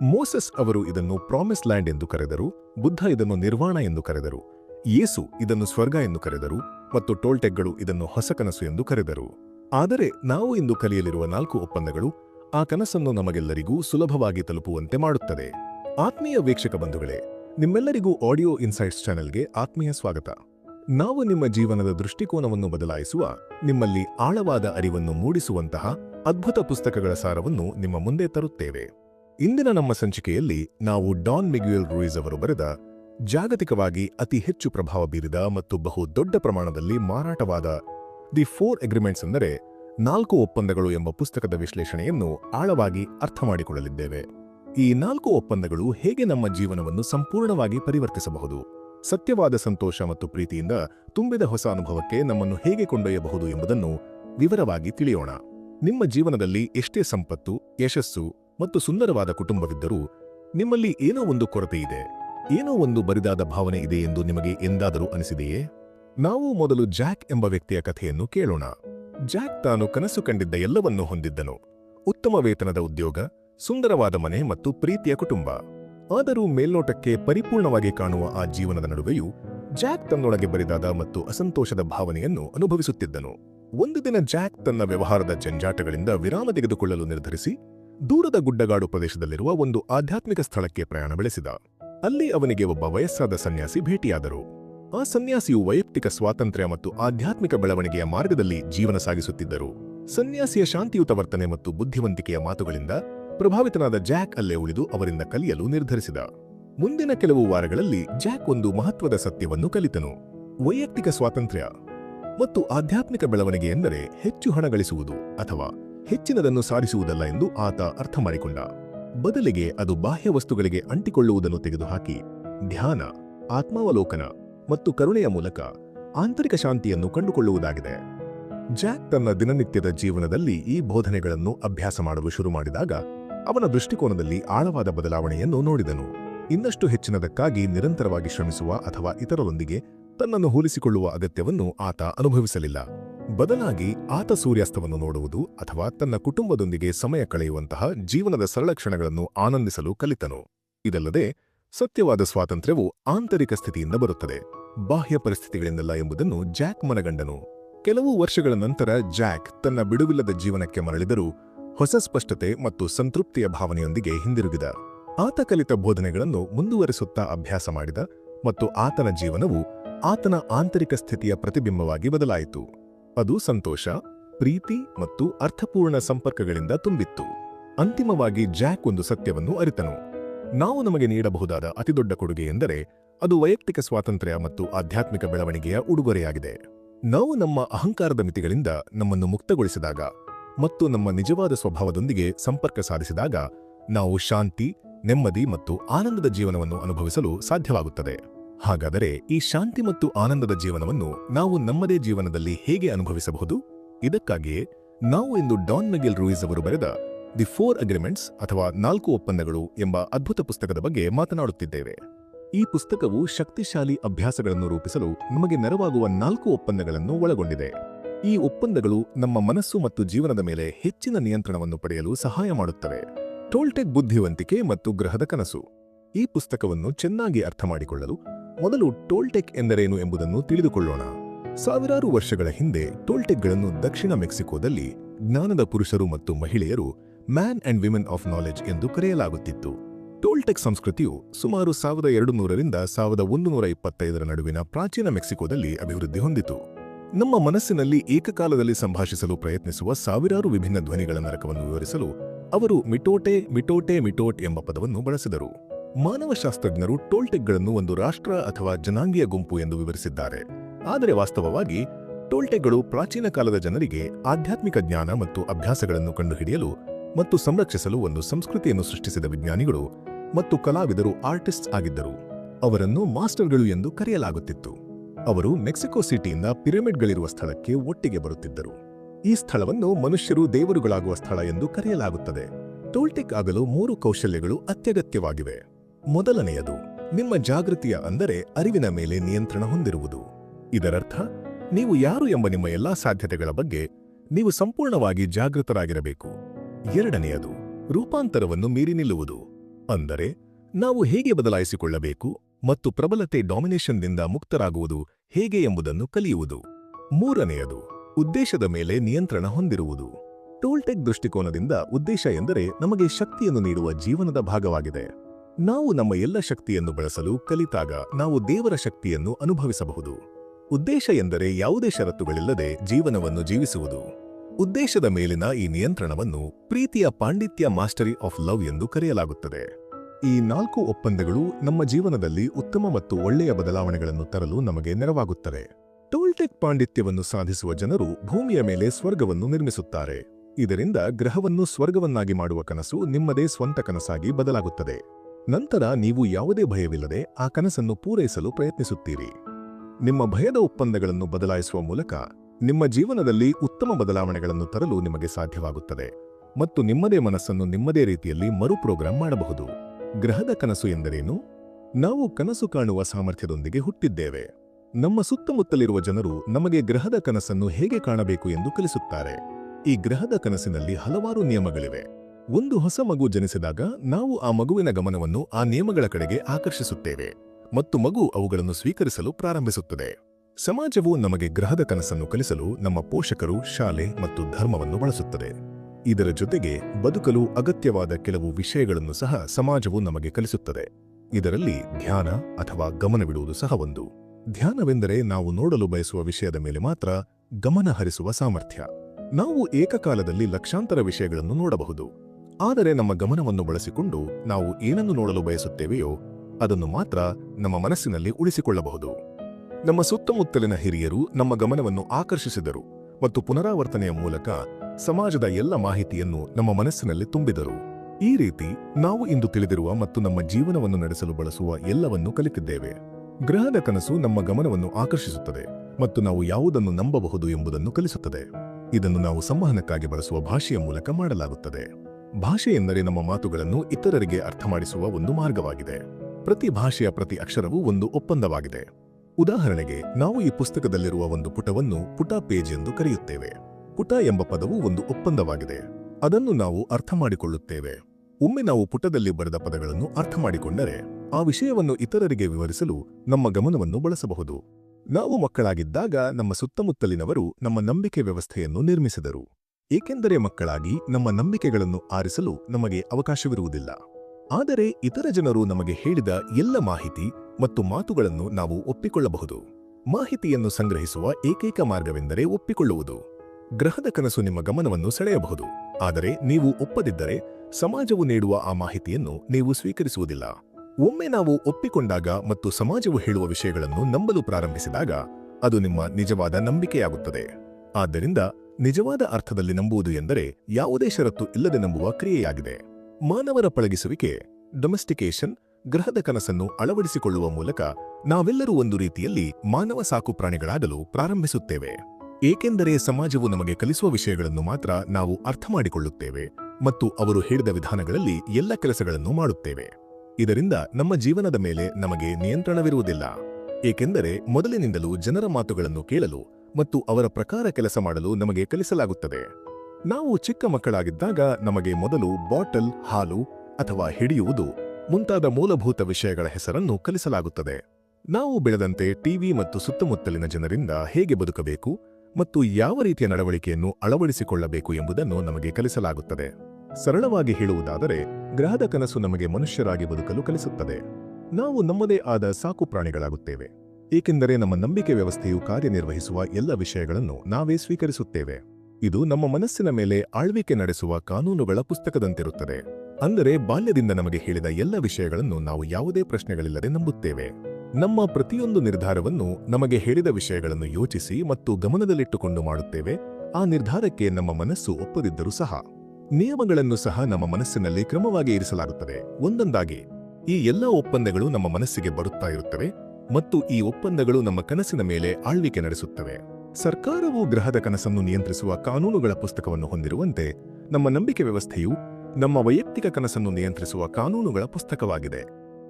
Moses ಅವರು ಇದನ್ನು promise land ಎಂದು ಕರೆದರು, ಬುದ್ಧ ಇದನ್ನು ನಿರ್ವಾಣ ಎಂದು ಕರೆದರು, ಯೇಸು ಇದನ್ನು ಸ್ವರ್ಗ ಎಂದು ಕರೆದರು ಮತ್ತು ಟೋಲ್ಟೆಕ್ಗಳು ಇದನ್ನು ಹೊಸ ಕನಸು ಎಂದು ಕರೆದರು. ಆದರೆ ನಾವು ಇಂದು ಕಲಿಯಲಿರುವ ನಾಲ್ಕು ಒಪ್ಪಂದಗಳು ಆ ಕನಸನ್ನು ನಮಗೆಲ್ಲರಿಗೂ ಸುಲಭವಾಗಿ ತಲುಪುವಂತೆ ಮಾಡುತ್ತದೆ. ಆತ್ಮೀಯ ವೀಕ್ಷಕ ಬಂಧುಗಳೇ, ನಿಮ್ಮೆಲ್ಲರಿಗೂ ಆಡಿಯೋ ಇನ್ಸೈಟ್ಸ್ ಚಾನೆಲ್ಗೆ ಆತ್ಮೀಯ ಸ್ವಾಗತ. ನಾವು ನಿಮ್ಮ ಜೀವನದ ದೃಷ್ಟಿಕೋನವನ್ನು ಬದಲಾಯಿಸುವ, ನಿಮ್ಮಲ್ಲಿ ಆಳವಾದ ಅರಿವನ್ನು ಮೂಡಿಸುವಂತಹ ಅದ್ಭುತ ಪುಸ್ತಕಗಳ ಸಾರವನ್ನು ನಿಮ್ಮ ಮುಂದೆ ತರುತ್ತೇವೆ. ಇಂದಿನ ನಮ್ಮ ಸಂಚಿಕೆಯಲ್ಲಿ ನಾವು ಡಾನ್ ಮಿಗ್ಯುಯಲ್ ರೂಯಿಸ್ ಅವರು ಬರೆದ ಜಾಗತಿಕವಾಗಿ ಅತಿ ಹೆಚ್ಚು ಪ್ರಭಾವ ಬೀರಿದ ಮತ್ತು ಬಹು ದೊಡ್ಡ ಪ್ರಮಾಣದಲ್ಲಿ ಮಾರಾಟವಾದ ದಿ ಫೋರ್ ಅಗ್ರಿಮೆಂಟ್ಸ್ ಅಂದರೆ ನಾಲ್ಕು ಒಪ್ಪಂದಗಳು ಎಂಬ ಪುಸ್ತಕದ ವಿಶ್ಲೇಷಣೆಯನ್ನು ಆಳವಾಗಿ ಅರ್ಥಮಾಡಿಕೊಳ್ಳಲಿದ್ದೇವೆ ಈ ನಾಲ್ಕು ಒಪ್ಪಂದಗಳು ಹೇಗೆ ನಮ್ಮ ಜೀವನವನ್ನು ಸಂಪೂರ್ಣವಾಗಿ ಪರಿವರ್ತಿಸಬಹುದು? ಸತ್ಯವಾದ ಸಂತೋಷ ಮತ್ತು ಪ್ರೀತಿಯಿಂದ ತುಂಬಿದ ಹೊಸ ಅನುಭವಕ್ಕೆ ನಮ್ಮನ್ನು ಹೇಗೆ ಕೊಂಡೊಯ್ಯಬಹುದು ಎಂಬುದನ್ನು ವಿವರವಾಗಿ ತಿಳಿಯೋಣ. ನಿಮ್ಮ ಜೀವನದಲ್ಲಿ ಎಷ್ಟೇ ಸಂಪತ್ತು, ಯಶಸ್ಸು ಮತ್ತು ಸುಂದರವಾದ ಕುಟುಂಬವಿದ್ದರೂ ನಿಮ್ಮಲ್ಲಿ ಏನೋ ಒಂದು ಕೊರತೆ ಇದೆ, ಏನೋ ಒಂದು ಬರಿದಾದ ಭಾವನೆ ಇದೆ ಎಂದು ನಿಮಗೆ ಎಂದಾದರೂ ಅನಿಸಿದೆಯೇ? ನಾವು ಮೊದಲು ಜಾಕ್ ಎಂಬ ವ್ಯಕ್ತಿಯ ಕಥೆಯನ್ನು ಕೇಳೋಣ. ಜಾಕ್ ತಾನು ಕನಸು ಕಂಡಿದ್ದ ಎಲ್ಲವನ್ನೂ ಹೊಂದಿದ್ದನು. ಉತ್ತಮ ವೇತನದ ಉದ್ಯೋಗ, ಸುಂದರವಾದ ಮನೆ ಮತ್ತು ಪ್ರೀತಿಯ ಕುಟುಂಬ. ಆದರೂ ಮೇಲ್ನೋಟಕ್ಕೆ ಪರಿಪೂರ್ಣವಾಗಿ ಕಾಣುವ ಆ ಜೀವನದ ನಡುವೆಯೂ ಜಾಕ್ ತನ್ನೊಳಗೆ ಬರಿದಾದ ಮತ್ತು ಅಸಂತೋಷದ ಭಾವನೆಯನ್ನು ಅನುಭವಿಸುತ್ತಿದ್ದನು. ಒಂದು ದಿನ ಜಾಕ್ ತನ್ನ ವ್ಯವಹಾರದ ಜಂಜಾಟಗಳಿಂದ ವಿರಾಮ ತೆಗೆದುಕೊಳ್ಳಲು ನಿರ್ಧರಿಸಿ ದೂರದ ಗುಡ್ಡಗಾಡು ಪ್ರದೇಶದಲ್ಲಿರುವ ಒಂದು ಆಧ್ಯಾತ್ಮಿಕ ಸ್ಥಳಕ್ಕೆ ಪ್ರಯಾಣ ಬೆಳೆಸಿದ. ಅಲ್ಲಿ ಅವನಿಗೆ ಒಬ್ಬ ವಯಸ್ಸಾದ ಸನ್ಯಾಸಿ ಭೇಟಿಯಾದರು. ಆ ಸನ್ಯಾಸಿಯು ವೈಯಕ್ತಿಕ ಸ್ವಾತಂತ್ರ್ಯ ಮತ್ತು ಆಧ್ಯಾತ್ಮಿಕ ಬೆಳವಣಿಗೆಯ ಮಾರ್ಗದಲ್ಲಿ ಜೀವನ ಸಾಗಿಸುತ್ತಿದ್ದರು. ಸನ್ಯಾಸಿಯ ಶಾಂತಿಯುತ ವರ್ತನೆ ಮತ್ತು ಬುದ್ಧಿವಂತಿಕೆಯ ಮಾತುಗಳಿಂದ ಪ್ರಭಾವಿತನಾದ ಜಾಕ್ ಅಲ್ಲೇ ಉಳಿದು ಅವರಿಂದ ಕಲಿಯಲು ನಿರ್ಧರಿಸಿದ. ಮುಂದಿನ ಕೆಲವು ವಾರಗಳಲ್ಲಿ ಜಾಕ್ ಒಂದು ಮಹತ್ವದ ಸತ್ಯವನ್ನು ಕಲಿತನು. ವೈಯಕ್ತಿಕ ಸ್ವಾತಂತ್ರ್ಯ ಮತ್ತು ಆಧ್ಯಾತ್ಮಿಕ ಬೆಳವಣಿಗೆ ಎಂದರೆ ಹೆಚ್ಚು ಹಣ ಗಳಿಸುವುದು ಅಥವಾ ಹೆಚ್ಚಿನದನ್ನು ಸಾಧಿಸುವುದಲ್ಲ ಎಂದು ಆತ ಅರ್ಥ ಮಾಡಿಕೊಂಡ. ಬದಲಿಗೆ ಅದು ಬಾಹ್ಯ ವಸ್ತುಗಳಿಗೆ ಅಂಟಿಕೊಳ್ಳುವುದನ್ನು ತೆಗೆದುಹಾಕಿ, ಧ್ಯಾನ, ಆತ್ಮಾವಲೋಕನ ಮತ್ತು ಕರುಣೆಯ ಮೂಲಕ ಆಂತರಿಕ ಶಾಂತಿಯನ್ನು ಕಂಡುಕೊಳ್ಳುವುದಾಗಿದೆ. ಜಾಕ್ ತನ್ನ ದಿನನಿತ್ಯದ ಜೀವನದಲ್ಲಿ ಈ ಬೋಧನೆಗಳನ್ನು ಅಭ್ಯಾಸ ಮಾಡಲು ಶುರು ಮಾಡಿದಾಗ, ಅವನ ದೃಷ್ಟಿಕೋನದಲ್ಲಿ ಆಳವಾದ ಬದಲಾವಣೆಯನ್ನು ನೋಡಿದನು. ಇನ್ನಷ್ಟು ಹೆಚ್ಚಿನದಕ್ಕಾಗಿ ನಿರಂತರವಾಗಿ ಶ್ರಮಿಸುವ ಅಥವಾ ಇತರರೊಂದಿಗೆ ತನ್ನನ್ನು ಹೋಲಿಸಿಕೊಳ್ಳುವ ಅಗತ್ಯವನ್ನು ಆತ ಅನುಭವಿಸಲಿಲ್ಲ. ಬದಲಾಗಿ ಆತ ಸೂರ್ಯಾಸ್ತವನ್ನು ನೋಡುವುದು ಅಥವಾ ತನ್ನ ಕುಟುಂಬದೊಂದಿಗೆ ಸಮಯ ಕಳೆಯುವಂತಹ ಜೀವನದ ಸರಳ ಕ್ಷಣಗಳನ್ನು ಆನಂದಿಸಲು ಕಲಿತನು. ಇದಲ್ಲದೆ, ಸತ್ಯವಾದ ಸ್ವಾತಂತ್ರ್ಯವು ಆಂತರಿಕ ಸ್ಥಿತಿಯಿಂದ ಬರುತ್ತದೆ. ಬಾಹ್ಯ ಪರಿಸ್ಥಿತಿಗಳಿಂದಲ್ಲ ಎಂಬುದನ್ನು ಜಾಕ್ ಮನಗಂಡನು. ಕೆಲವು ವರ್ಷಗಳ ನಂತರ ಜಾಕ್ ತನ್ನ ಬಿಡುವಿಲ್ಲದ ಜೀವನಕ್ಕೆ ಮರಳಿದರೂ ಹೊಸ ಸ್ಪಷ್ಟತೆ ಮತ್ತು ಸಂತೃಪ್ತಿಯ ಭಾವನೆಯೊಂದಿಗೆ ಹಿಂದಿರುಗಿದ. ಆತ ಕಲಿತ ಬೋಧನೆಗಳನ್ನು ಮುಂದುವರಿಸುತ್ತಾ ಅಭ್ಯಾಸ ಮಾಡಿದ ಮತ್ತು ಆತನ ಜೀವನವು ಆತನ ಆಂತರಿಕ ಸ್ಥಿತಿಯ ಪ್ರತಿಬಿಂಬವಾಗಿ ಬದಲಾಯಿತು. ಅದು ಸಂತೋಷ, ಪ್ರೀತಿ ಮತ್ತು ಅರ್ಥಪೂರ್ಣ ಸಂಪರ್ಕಗಳಿಂದ ತುಂಬಿತ್ತು. ಅಂತಿಮವಾಗಿ ಜಾಕ್ ಒಂದು ಸತ್ಯವನ್ನು ಅರಿತನು. ನಾವು ನಮಗೆ ನೀಡಬಹುದಾದ ಅತಿದೊಡ್ಡ ಕೊಡುಗೆ ಎಂದರೆ ಅದು ವೈಯಕ್ತಿಕ ಸ್ವಾತಂತ್ರ್ಯ ಮತ್ತು ಆಧ್ಯಾತ್ಮಿಕ ಬೆಳವಣಿಗೆಯ ಉಡುಗೊರೆಯಾಗಿದೆ. ನಾವು ನಮ್ಮ ಅಹಂಕಾರದ ಮಿತಿಗಳಿಂದ ನಮ್ಮನ್ನು ಮುಕ್ತಗೊಳಿಸಿದಾಗ ಮತ್ತು ನಮ್ಮ ನಿಜವಾದ ಸ್ವಭಾವದೊಂದಿಗೆ ಸಂಪರ್ಕ ಸಾಧಿಸಿದಾಗ ನಾವು ಶಾಂತಿ, ನೆಮ್ಮದಿ ಮತ್ತು ಆನಂದದ ಜೀವನವನ್ನು ಅನುಭವಿಸಲು ಸಾಧ್ಯವಾಗುತ್ತದೆ. ಹಾಗಾದರೆ ಈ ಶಾಂತಿ ಮತ್ತು ಆನಂದದ ಜೀವನವನ್ನು ನಾವು ನಮ್ಮದೇ ಜೀವನದಲ್ಲಿ ಹೇಗೆ ಅನುಭವಿಸಬಹುದು? ಇದಕ್ಕಾಗಿಯೇ ನಾವು ಇಂದು ಡಾನ್ ಮೆಗಿಲ್ ರೂಯಿಸ್ ಅವರು ಬರೆದ ದಿ ಫೋರ್ ಅಗ್ರಿಮೆಂಟ್ಸ್ ಅಥವಾ ನಾಲ್ಕು ಒಪ್ಪಂದಗಳು ಎಂಬ ಅದ್ಭುತ ಪುಸ್ತಕದ ಬಗ್ಗೆ ಮಾತನಾಡುತ್ತಿದ್ದೇವೆ. ಈ ಪುಸ್ತಕವು ಶಕ್ತಿಶಾಲಿ ಅಭ್ಯಾಸಗಳನ್ನು ರೂಪಿಸಲು ನಮಗೆ ನೆರವಾಗುವ ನಾಲ್ಕು ಒಪ್ಪಂದಗಳನ್ನು ಒಳಗೊಂಡಿದೆ. ಈ ಒಪ್ಪಂದಗಳು ನಮ್ಮ ಮನಸ್ಸು ಮತ್ತು ಜೀವನದ ಮೇಲೆ ಹೆಚ್ಚಿನ ನಿಯಂತ್ರಣವನ್ನು ಪಡೆಯಲು ಸಹಾಯ ಮಾಡುತ್ತವೆ. ಟೋಲ್ಟೆಕ್ ಬುದ್ಧಿವಂತಿಕೆ ಮತ್ತು ಗ್ರಹದ ಕನಸು. ಈ ಪುಸ್ತಕವನ್ನು ಚೆನ್ನಾಗಿ ಅರ್ಥಮಾಡಿಕೊಳ್ಳಲು ಮೊದಲು ಟೋಲ್ಟೆಕ್ ಎಂದರೇನು ಎಂಬುದನ್ನು ತಿಳಿದುಕೊಳ್ಳೋಣ. ಸಾವಿರಾರು ವರ್ಷಗಳ ಹಿಂದೆ ಟೋಲ್ಟೆಕ್ಗಳನ್ನು ದಕ್ಷಿಣ ಮೆಕ್ಸಿಕೋದಲ್ಲಿ ಜ್ಞಾನದ ಪುರುಷರು ಮತ್ತು ಮಹಿಳೆಯರು man and women of knowledge ಎಂದು ಕರೆಯಲಾಗುತ್ತಿತ್ತು. ಟೋಲ್ಟೆಕ್ ಸಂಸ್ಕೃತಿಯು ಸುಮಾರು ಸಾವಿರದ ಎರಡು ನೂರರಿಂದ ಸಾವಿರದ ಒಂದು ನೂರ ಇಪ್ಪತ್ತೈದರ ನಡುವಿನ ಪ್ರಾಚೀನ ಮೆಕ್ಸಿಕೋದಲ್ಲಿ ಅಭಿವೃದ್ಧಿ ಹೊಂದಿತು. ನಮ್ಮ ಮನಸ್ಸಿನಲ್ಲಿ ಏಕಕಾಲದಲ್ಲಿ ಸಂಭಾಷಿಸಲು ಪ್ರಯತ್ನಿಸುವ ಸಾವಿರಾರು ವಿಭಿನ್ನ ಧ್ವನಿಗಳ ನರಕವನ್ನು ವಿವರಿಸಲು ಅವರು ಮಿಟೋಟೆ ಮಿಟೋಟೆ ಮಿಟೋಟ್ ಎಂಬ ಪದವನ್ನು ಬಳಸಿದರು. ಮಾನವಶಾಸ್ತ್ರಜ್ಞರು ಟೋಲ್ಟೆಕ್ಗಳನ್ನು ಒಂದು ರಾಷ್ಟ್ರ ಅಥವಾ ಜನಾಂಗೀಯ ಗುಂಪು ಎಂದು ವಿವರಿಸಿದ್ದಾರೆ. ಆದರೆ ವಾಸ್ತವವಾಗಿ, ಟೋಲ್ಟೆಕ್ಗಳು ಪ್ರಾಚೀನ ಕಾಲದ ಜನರಿಗೆ ಆಧ್ಯಾತ್ಮಿಕ ಜ್ಞಾನ ಮತ್ತು ಅಭ್ಯಾಸಗಳನ್ನು ಕಂಡುಹಿಡಿಯಲು ಮತ್ತು ಸಂರಕ್ಷಿಸಲು ಒಂದು ಸಂಸ್ಕೃತಿಯನ್ನು ಸೃಷ್ಟಿಸಿದ ವಿಜ್ಞಾನಿಗಳು ಮತ್ತು ಕಲಾವಿದರು ಆರ್ಟಿಸ್ಟ್ಸ್ ಆಗಿದ್ದರು. ಅವರನ್ನು ಮಾಸ್ಟರ್ಗಳು ಎಂದು ಕರೆಯಲಾಗುತ್ತಿತ್ತು. ಅವರು ಮೆಕ್ಸಿಕೋ ಸಿಟಿಯಿಂದ ಪಿರಮಿಡ್ಗಳಿರುವ ಸ್ಥಳಕ್ಕೆ ಒಟ್ಟಿಗೆ ಬರುತ್ತಿದ್ದರು. ಈ ಸ್ಥಳವನ್ನು ಮನುಷ್ಯರು ದೇವರುಗಳಾಗುವ ಸ್ಥಳ ಎಂದು ಕರೆಯಲಾಗುತ್ತದೆ. ಟೋಲ್ಟೆಕ್ ಆಗಲು ಮೂರು ಕೌಶಲ್ಯಗಳು ಅತ್ಯಗತ್ಯವಾಗಿವೆ. ಮೊದಲನೆಯದು, ನಿಮ್ಮ ಜಾಗೃತಿಯ ಅಂದರೆ ಅರಿವಿನ ಮೇಲೆ ನಿಯಂತ್ರಣ ಹೊಂದಿರುವುದು. ಇದರರ್ಥ, ನೀವು ಯಾರು ಎಂಬ ನಿಮ್ಮ ಎಲ್ಲಾ ಸಾಧ್ಯತೆಗಳ ಬಗ್ಗೆ ನೀವು ಸಂಪೂರ್ಣವಾಗಿ ಜಾಗೃತರಾಗಿರಬೇಕು. ಎರಡನೆಯದು, ರೂಪಾಂತರವನ್ನು ಮೀರಿ ನಿಲ್ಲುವುದು. ಅಂದರೆ, ನಾವು ಹೇಗೆ ಬದಲಾಯಿಸಿಕೊಳ್ಳಬೇಕು ಮತ್ತು ಪ್ರಬಲತೆ ಡಾಮಿನೇಷನ್ನಿಂದ ಮುಕ್ತರಾಗುವುದು ಹೇಗೆ ಎಂಬುದನ್ನು ಕಲಿಯುವುದು. ಮೂರನೆಯದು, ಉದ್ದೇಶದ ಮೇಲೆ ನಿಯಂತ್ರಣ ಹೊಂದಿರುವುದು. ಟೋಲ್ಟೆಕ್ ದೃಷ್ಟಿಕೋನದಿಂದ ಉದ್ದೇಶ ಎಂದರೆ ನಮಗೆ ಶಕ್ತಿಯನ್ನು ನೀಡುವ ಜೀವನದ ಭಾಗವಾಗಿದೆ. ನಾವು ನಮ್ಮ ಎಲ್ಲ ಶಕ್ತಿಯನ್ನು ಬಳಸಲು ಕಲಿತಾಗ ನಾವು ದೇವರ ಶಕ್ತಿಯನ್ನು ಅನುಭವಿಸಬಹುದು. ಉದ್ದೇಶ ಎಂದರೆ ಯಾವುದೇ ಷರತ್ತುಗಳಿಲ್ಲದೆ ಜೀವನವನ್ನು ಜೀವಿಸುವುದು. ಉದ್ದೇಶದ ಮೇಲಿನ ಈ ನಿಯಂತ್ರಣವನ್ನು ಪ್ರೀತಿಯ ಪಾಂಡಿತ್ಯ ಮಾಸ್ಟರಿ ಆಫ್ ಲವ್ ಎಂದು ಕರೆಯಲಾಗುತ್ತದೆ. ಈ ನಾಲ್ಕು ಒಪ್ಪಂದಗಳು ನಮ್ಮ ಜೀವನದಲ್ಲಿ ಉತ್ತಮ ಮತ್ತು ಒಳ್ಳೆಯ ಬದಲಾವಣೆಗಳನ್ನು ತರಲು ನಮಗೆ ನೆರವಾಗುತ್ತವೆ. ಟೋಲ್ಟೆಕ್ ಪಾಂಡಿತ್ಯವನ್ನು ಸಾಧಿಸುವ ಜನರು ಭೂಮಿಯ ಮೇಲೆ ಸ್ವರ್ಗವನ್ನು ನಿರ್ಮಿಸುತ್ತಾರೆ. ಇದರಿಂದ ಗ್ರಹವನ್ನು ಸ್ವರ್ಗವನ್ನಾಗಿ ಮಾಡುವ ಕನಸು ನಿಮ್ಮದೇ ಸ್ವಂತ ಕನಸಾಗಿ ಬದಲಾಗುತ್ತದೆ. ನಂತರ ನೀವು ಯಾವುದೇ ಭಯವಿಲ್ಲದೆ ಆ ಕನಸನ್ನು ಪೂರೈಸಲು ಪ್ರಯತ್ನಿಸುತ್ತೀರಿ. ನಿಮ್ಮ ಭಯದ ಒಪ್ಪಂದಗಳನ್ನು ಬದಲಾಯಿಸುವ ಮೂಲಕ ನಿಮ್ಮ ಜೀವನದಲ್ಲಿ ಉತ್ತಮ ಬದಲಾವಣೆಗಳನ್ನು ತರಲು ನಿಮಗೆ ಸಾಧ್ಯವಾಗುತ್ತದೆ ಮತ್ತು ನಿಮ್ಮದೇ ಮನಸ್ಸನ್ನು ನಿಮ್ಮದೇ ರೀತಿಯಲ್ಲಿ ಮರುಪ್ರೋಗ್ರಾಂ ಮಾಡಬಹುದು. ಗ್ರಹದ ಕನಸು ಎಂದರೇನು? ನಾವು ಕನಸು ಕಾಣುವ ಸಾಮರ್ಥ್ಯದೊಂದಿಗೆ ಹುಟ್ಟಿದ್ದೇವೆ. ನಮ್ಮ ಸುತ್ತಮುತ್ತಲಿರುವ ಜನರು ನಮಗೆ ಗ್ರಹದ ಕನಸನ್ನು ಹೇಗೆ ಕಾಣಬೇಕು ಎಂದು ಕಲಿಸುತ್ತಾರೆ. ಈ ಗ್ರಹದ ಕನಸಿನಲ್ಲಿ ಹಲವಾರು ನಿಯಮಗಳಿವೆ. ಒಂದು ಹೊಸ ಮಗು ಜನಿಸಿದಾಗ ನಾವು ಆ ಮಗುವಿನ ಗಮನವನ್ನು ಆ ನಿಯಮಗಳ ಕಡೆಗೆ ಆಕರ್ಷಿಸುತ್ತೇವೆ ಮತ್ತು ಮಗು ಅವುಗಳನ್ನು ಸ್ವೀಕರಿಸಲು ಪ್ರಾರಂಭಿಸುತ್ತದೆ. ಸಮಾಜವು ನಮಗೆ ಗ್ರಹದ ಕನಸನ್ನು ಕಲಿಸಲು ನಮ್ಮ ಪೋಷಕರು, ಶಾಲೆ ಮತ್ತು ಧರ್ಮವನ್ನು ಬಳಸುತ್ತದೆ. ಇದರ ಜೊತೆಗೆ ಬದುಕಲು ಅಗತ್ಯವಾದ ಕೆಲವು ವಿಷಯಗಳನ್ನು ಸಹ ಸಮಾಜವು ನಮಗೆ ಕಲಿಸುತ್ತದೆ. ಇದರಲ್ಲಿ ಧ್ಯಾನ ಅಥವಾ ಗಮನವಿಡುವುದು ಸಹ ಒಂದು. ಧ್ಯಾನವೆಂದರೆ ನಾವು ನೋಡಲು ಬಯಸುವ ವಿಷಯದ ಮೇಲೆ ಮಾತ್ರ ಗಮನ ಹರಿಸುವ ಸಾಮರ್ಥ್ಯ. ನಾವು ಏಕಕಾಲದಲ್ಲಿ ಲಕ್ಷಾಂತರ ವಿಷಯಗಳನ್ನು ನೋಡಬಹುದು. ಆದರೆ ನಮ್ಮ ಗಮನವನ್ನು ಬಳಸಿಕೊಂಡು ನಾವು ಏನನ್ನು ನೋಡಲು ಬಯಸುತ್ತೇವೆಯೋ ಅದನ್ನು ಮಾತ್ರ ನಮ್ಮ ಮನಸ್ಸಿನಲ್ಲಿ ಉಳಿಸಿಕೊಳ್ಳಬಹುದು. ನಮ್ಮ ಸುತ್ತಮುತ್ತಲಿನ ಹಿರಿಯರು ನಮ್ಮ ಗಮನವನ್ನು ಆಕರ್ಷಿಸಿದರು ಮತ್ತು ಪುನರಾವರ್ತನೆಯ ಮೂಲಕ ಸಮಾಜದ ಎಲ್ಲ ಮಾಹಿತಿಯನ್ನು ನಮ್ಮ ಮನಸ್ಸಿನಲ್ಲಿ ತುಂಬಿದರು. ಈ ರೀತಿ ನಾವು ಇಂದು ತಿಳಿದಿರುವ ಮತ್ತು ನಮ್ಮ ಜೀವನವನ್ನು ನಡೆಸಲು ಬಳಸುವ ಎಲ್ಲವನ್ನೂ ಕಲಿತಿದ್ದೇವೆ. ಗ್ರಹದ ಕನಸು ನಮ್ಮ ಗಮನವನ್ನು ಆಕರ್ಷಿಸುತ್ತದೆ ಮತ್ತು ನಾವು ಯಾವುದನ್ನು ನಂಬಬಹುದು ಎಂಬುದನ್ನು ಕಲಿಸುತ್ತದೆ. ಇದನ್ನು ನಾವು ಸಂವಹನಕ್ಕಾಗಿ ಬಳಸುವ ಭಾಷೆಯ ಮೂಲಕ ಮಾಡಲಾಗುತ್ತದೆ. ಭಾಷೆ ಎಂದರೆ ನಮ್ಮ ಮಾತುಗಳನ್ನು ಇತರರಿಗೆ ಅರ್ಥ ಮಾಡಿಸುವ ಒಂದು ಮಾರ್ಗವಾಗಿದೆ. ಪ್ರತಿ ಭಾಷೆಯ ಪ್ರತಿ ಅಕ್ಷರವೂ ಒಂದು ಒಪ್ಪಂದವಾಗಿದೆ. ಉದಾಹರಣೆಗೆ, ನಾವು ಈ ಪುಸ್ತಕದಲ್ಲಿರುವ ಒಂದು ಪುಟವನ್ನು ಪುಟ ಪೇಜ್ ಎಂದು ಕರೆಯುತ್ತೇವೆ. ಪುಟ ಎಂಬ ಪದವು ಒಂದು ಒಪ್ಪಂದವಾಗಿದೆ. ಅದನ್ನು ನಾವು ಅರ್ಥ ಮಾಡಿಕೊಳ್ಳುತ್ತೇವೆ ಒಮ್ಮೆ ನಾವು ಪುಟದಲ್ಲಿ ಬರೆದ ಪದಗಳನ್ನು ಅರ್ಥ ಮಾಡಿಕೊಂಡರೆ ಆ ವಿಷಯವನ್ನು ಇತರರಿಗೆ ವಿವರಿಸಲು ನಮ್ಮ ಗಮನವನ್ನು ಬಳಸಬಹುದು. ನಾವು ಮಕ್ಕಳಾಗಿದ್ದಾಗ ನಮ್ಮ ಸುತ್ತಮುತ್ತಲಿನವರು ನಮ್ಮ ನಂಬಿಕೆ ವ್ಯವಸ್ಥೆಯನ್ನು ನಿರ್ಮಿಸಿದರು. ಏಕೆಂದರೆ ಮಕ್ಕಳಾಗಿ ನಮ್ಮ ನಂಬಿಕೆಗಳನ್ನು ಆರಿಸಲು ನಮಗೆ ಅವಕಾಶವಿರುವುದಿಲ್ಲ. ಆದರೆ ಇತರ ಜನರು ನಮಗೆ ಹೇಳಿದ ಎಲ್ಲ ಮಾಹಿತಿ ಮತ್ತು ಮಾತುಗಳನ್ನು ನಾವು ಒಪ್ಪಿಕೊಳ್ಳಬಹುದು. ಮಾಹಿತಿಯನ್ನು ಸಂಗ್ರಹಿಸುವ ಏಕೈಕ ಮಾರ್ಗವೆಂದರೆ ಒಪ್ಪಿಕೊಳ್ಳುವುದು. ಗ್ರಹದ ಕನಸು ನಿಮ್ಮ ಗಮನವನ್ನು ಸೆಳೆಯಬಹುದು. ಆದರೆ ನೀವು ಒಪ್ಪದಿದ್ದರೆ ಸಮಾಜವು ನೀಡುವ ಆ ಮಾಹಿತಿಯನ್ನು ನೀವು ಸ್ವೀಕರಿಸುವುದಿಲ್ಲ. ಒಮ್ಮೆ ನಾವು ಒಪ್ಪಿಕೊಂಡಾಗ ಮತ್ತು ಸಮಾಜವು ಹೇಳುವ ವಿಷಯಗಳನ್ನು ನಂಬಲು ಪ್ರಾರಂಭಿಸಿದಾಗ ಅದು ನಿಮ್ಮ ನಿಜವಾದ ನಂಬಿಕೆಯಾಗುತ್ತದೆ. ಆದ್ದರಿಂದ ನಿಜವಾದ ಅರ್ಥದಲ್ಲಿ ನಂಬುವುದು ಎಂದರೆ ಯಾವುದೇ ಷರತ್ತು ಇಲ್ಲದೆ ನಂಬುವ ಕ್ರಿಯೆಯಾಗಿದೆ. ಮಾನವರ ಪಳಗಿಸುವಿಕೆ ಡೊಮೆಸ್ಟಿಕೇಶನ್ ಗ್ರಹದ ಕನಸನ್ನು ಅಳವಡಿಸಿಕೊಳ್ಳುವ ಮೂಲಕ ನಾವೆಲ್ಲರೂ ಒಂದು ರೀತಿಯಲ್ಲಿ ಮಾನವ ಸಾಕು ಪ್ರಾಣಿಗಳಾಗಲು ಪ್ರಾರಂಭಿಸುತ್ತೇವೆ. ಏಕೆಂದರೆ ಸಮಾಜವು ನಮಗೆ ಕಲಿಸುವ ವಿಷಯಗಳನ್ನು ಮಾತ್ರ ನಾವು ಅರ್ಥ ಮಾಡಿಕೊಳ್ಳುತ್ತೇವೆ ಮತ್ತು ಅವರು ಹೇಳಿದ ವಿಧಾನಗಳಲ್ಲಿ ಎಲ್ಲ ಕೆಲಸಗಳನ್ನು ಮಾಡುತ್ತೇವೆ. ಇದರಿಂದ ನಮ್ಮ ಜೀವನದ ಮೇಲೆ ನಮಗೆ ನಿಯಂತ್ರಣವಿರುವುದಿಲ್ಲ. ಏಕೆಂದರೆ ಮೊದಲಿನಿಂದಲೂ ಜನರ ಮಾತುಗಳನ್ನು ಕೇಳಲು ಮತ್ತು ಅವರ ಪ್ರಕಾರ ಕೆಲಸ ಮಾಡಲು ನಮಗೆ ಕಲಿಸಲಾಗುತ್ತದೆ. ನಾವು ಚಿಕ್ಕ ಮಕ್ಕಳಾಗಿದ್ದಾಗ ನಮಗೆ ಮೊದಲು ಬಾಟಲ್, ಹಾಲು ಅಥವಾ ಹಿಡಿಯುವುದು ಮುಂತಾದ ಮೂಲಭೂತ ವಿಷಯಗಳ ಹೆಸರನ್ನು ಕಲಿಸಲಾಗುತ್ತದೆ. ನಾವು ಬೆಳೆದಂತೆ ಟಿವಿ ಮತ್ತು ಸುತ್ತಮುತ್ತಲಿನ ಜನರಿಂದ ಹೇಗೆ ಬದುಕಬೇಕು ಮತ್ತು ಯಾವ ರೀತಿಯ ನಡವಳಿಕೆಯನ್ನು ಅಳವಡಿಸಿಕೊಳ್ಳಬೇಕು ಎಂಬುದನ್ನು ನಮಗೆ ಕಲಿಸಲಾಗುತ್ತದೆ. ಸರಳವಾಗಿ ಹೇಳುವುದಾದರೆ, ಗ್ರಹದ ಕನಸು ನಮಗೆ ಮನುಷ್ಯರಾಗಿ ಬದುಕಲು ಕಲಿಸುತ್ತದೆ. ನಾವು ನಮ್ಮದೇ ಆದ ಸಾಕು ಪ್ರಾಣಿಗಳಾಗುತ್ತೇವೆ ಏಕೆಂದರೆ ನಮ್ಮ ನಂಬಿಕೆ ವ್ಯವಸ್ಥೆಯು ಕಾರ್ಯನಿರ್ವಹಿಸುವ ಎಲ್ಲ ವಿಷಯಗಳನ್ನು ನಾವೇ ಸ್ವೀಕರಿಸುತ್ತೇವೆ. ಇದು ನಮ್ಮ ಮನಸ್ಸಿನ ಮೇಲೆ ಆಳ್ವಿಕೆ ನಡೆಸುವ ಕಾನೂನುಗಳ ಪುಸ್ತಕದಂತಿರುತ್ತದೆ. ಅಂದರೆ ಬಾಲ್ಯದಿಂದ ನಮಗೆ ಹೇಳಿದ ಎಲ್ಲ ವಿಷಯಗಳನ್ನು ನಾವು ಯಾವುದೇ ಪ್ರಶ್ನೆಗಳಿಲ್ಲದೆ ನಂಬುತ್ತೇವೆ. ನಮ್ಮ ಪ್ರತಿಯೊಂದು ನಿರ್ಧಾರವನ್ನು ನಮಗೆ ಹೇಳಿದ ವಿಷಯಗಳನ್ನು ಯೋಚಿಸಿ ಮತ್ತು ಗಮನದಲ್ಲಿಟ್ಟುಕೊಂಡು ಮಾಡುತ್ತೇವೆ. ಆ ನಿರ್ಧಾರಕ್ಕೆ ನಮ್ಮ ಮನಸ್ಸು ಒಪ್ಪದಿದ್ದರೂ ಸಹ. ನಿಯಮಗಳನ್ನು ಸಹ ನಮ್ಮ ಮನಸ್ಸಿನಲ್ಲಿ ಕ್ರಮವಾಗಿ ಇರಿಸಲಾಗುತ್ತದೆ. ಒಂದೊಂದಾಗಿ, ಈ ಎಲ್ಲ ಒಪ್ಪಂದಗಳು ನಮ್ಮ ಮನಸ್ಸಿಗೆ ಬರುತ್ತಾ ಇರುತ್ತವೆ. ಮತ್ತು ಈ ಒಪ್ಪಂದಗಳು ನಮ್ಮ ಕನಸಿನ ಮೇಲೆ ಆಳ್ವಿಕೆ ನಡೆಸುತ್ತವೆ. ಸರ್ಕಾರವು ಗ್ರಹದ ಕನಸನ್ನು ನಿಯಂತ್ರಿಸುವ ಕಾನೂನುಗಳ ಪುಸ್ತಕವನ್ನು ಹೊಂದಿರುವಂತೆ ನಮ್ಮ ನಂಬಿಕೆ ವ್ಯವಸ್ಥೆಯು ನಮ್ಮ ವೈಯಕ್ತಿಕ ಕನಸನ್ನು ನಿಯಂತ್ರಿಸುವ ಕಾನೂನುಗಳ ಪುಸ್ತಕವಾಗಿದೆ.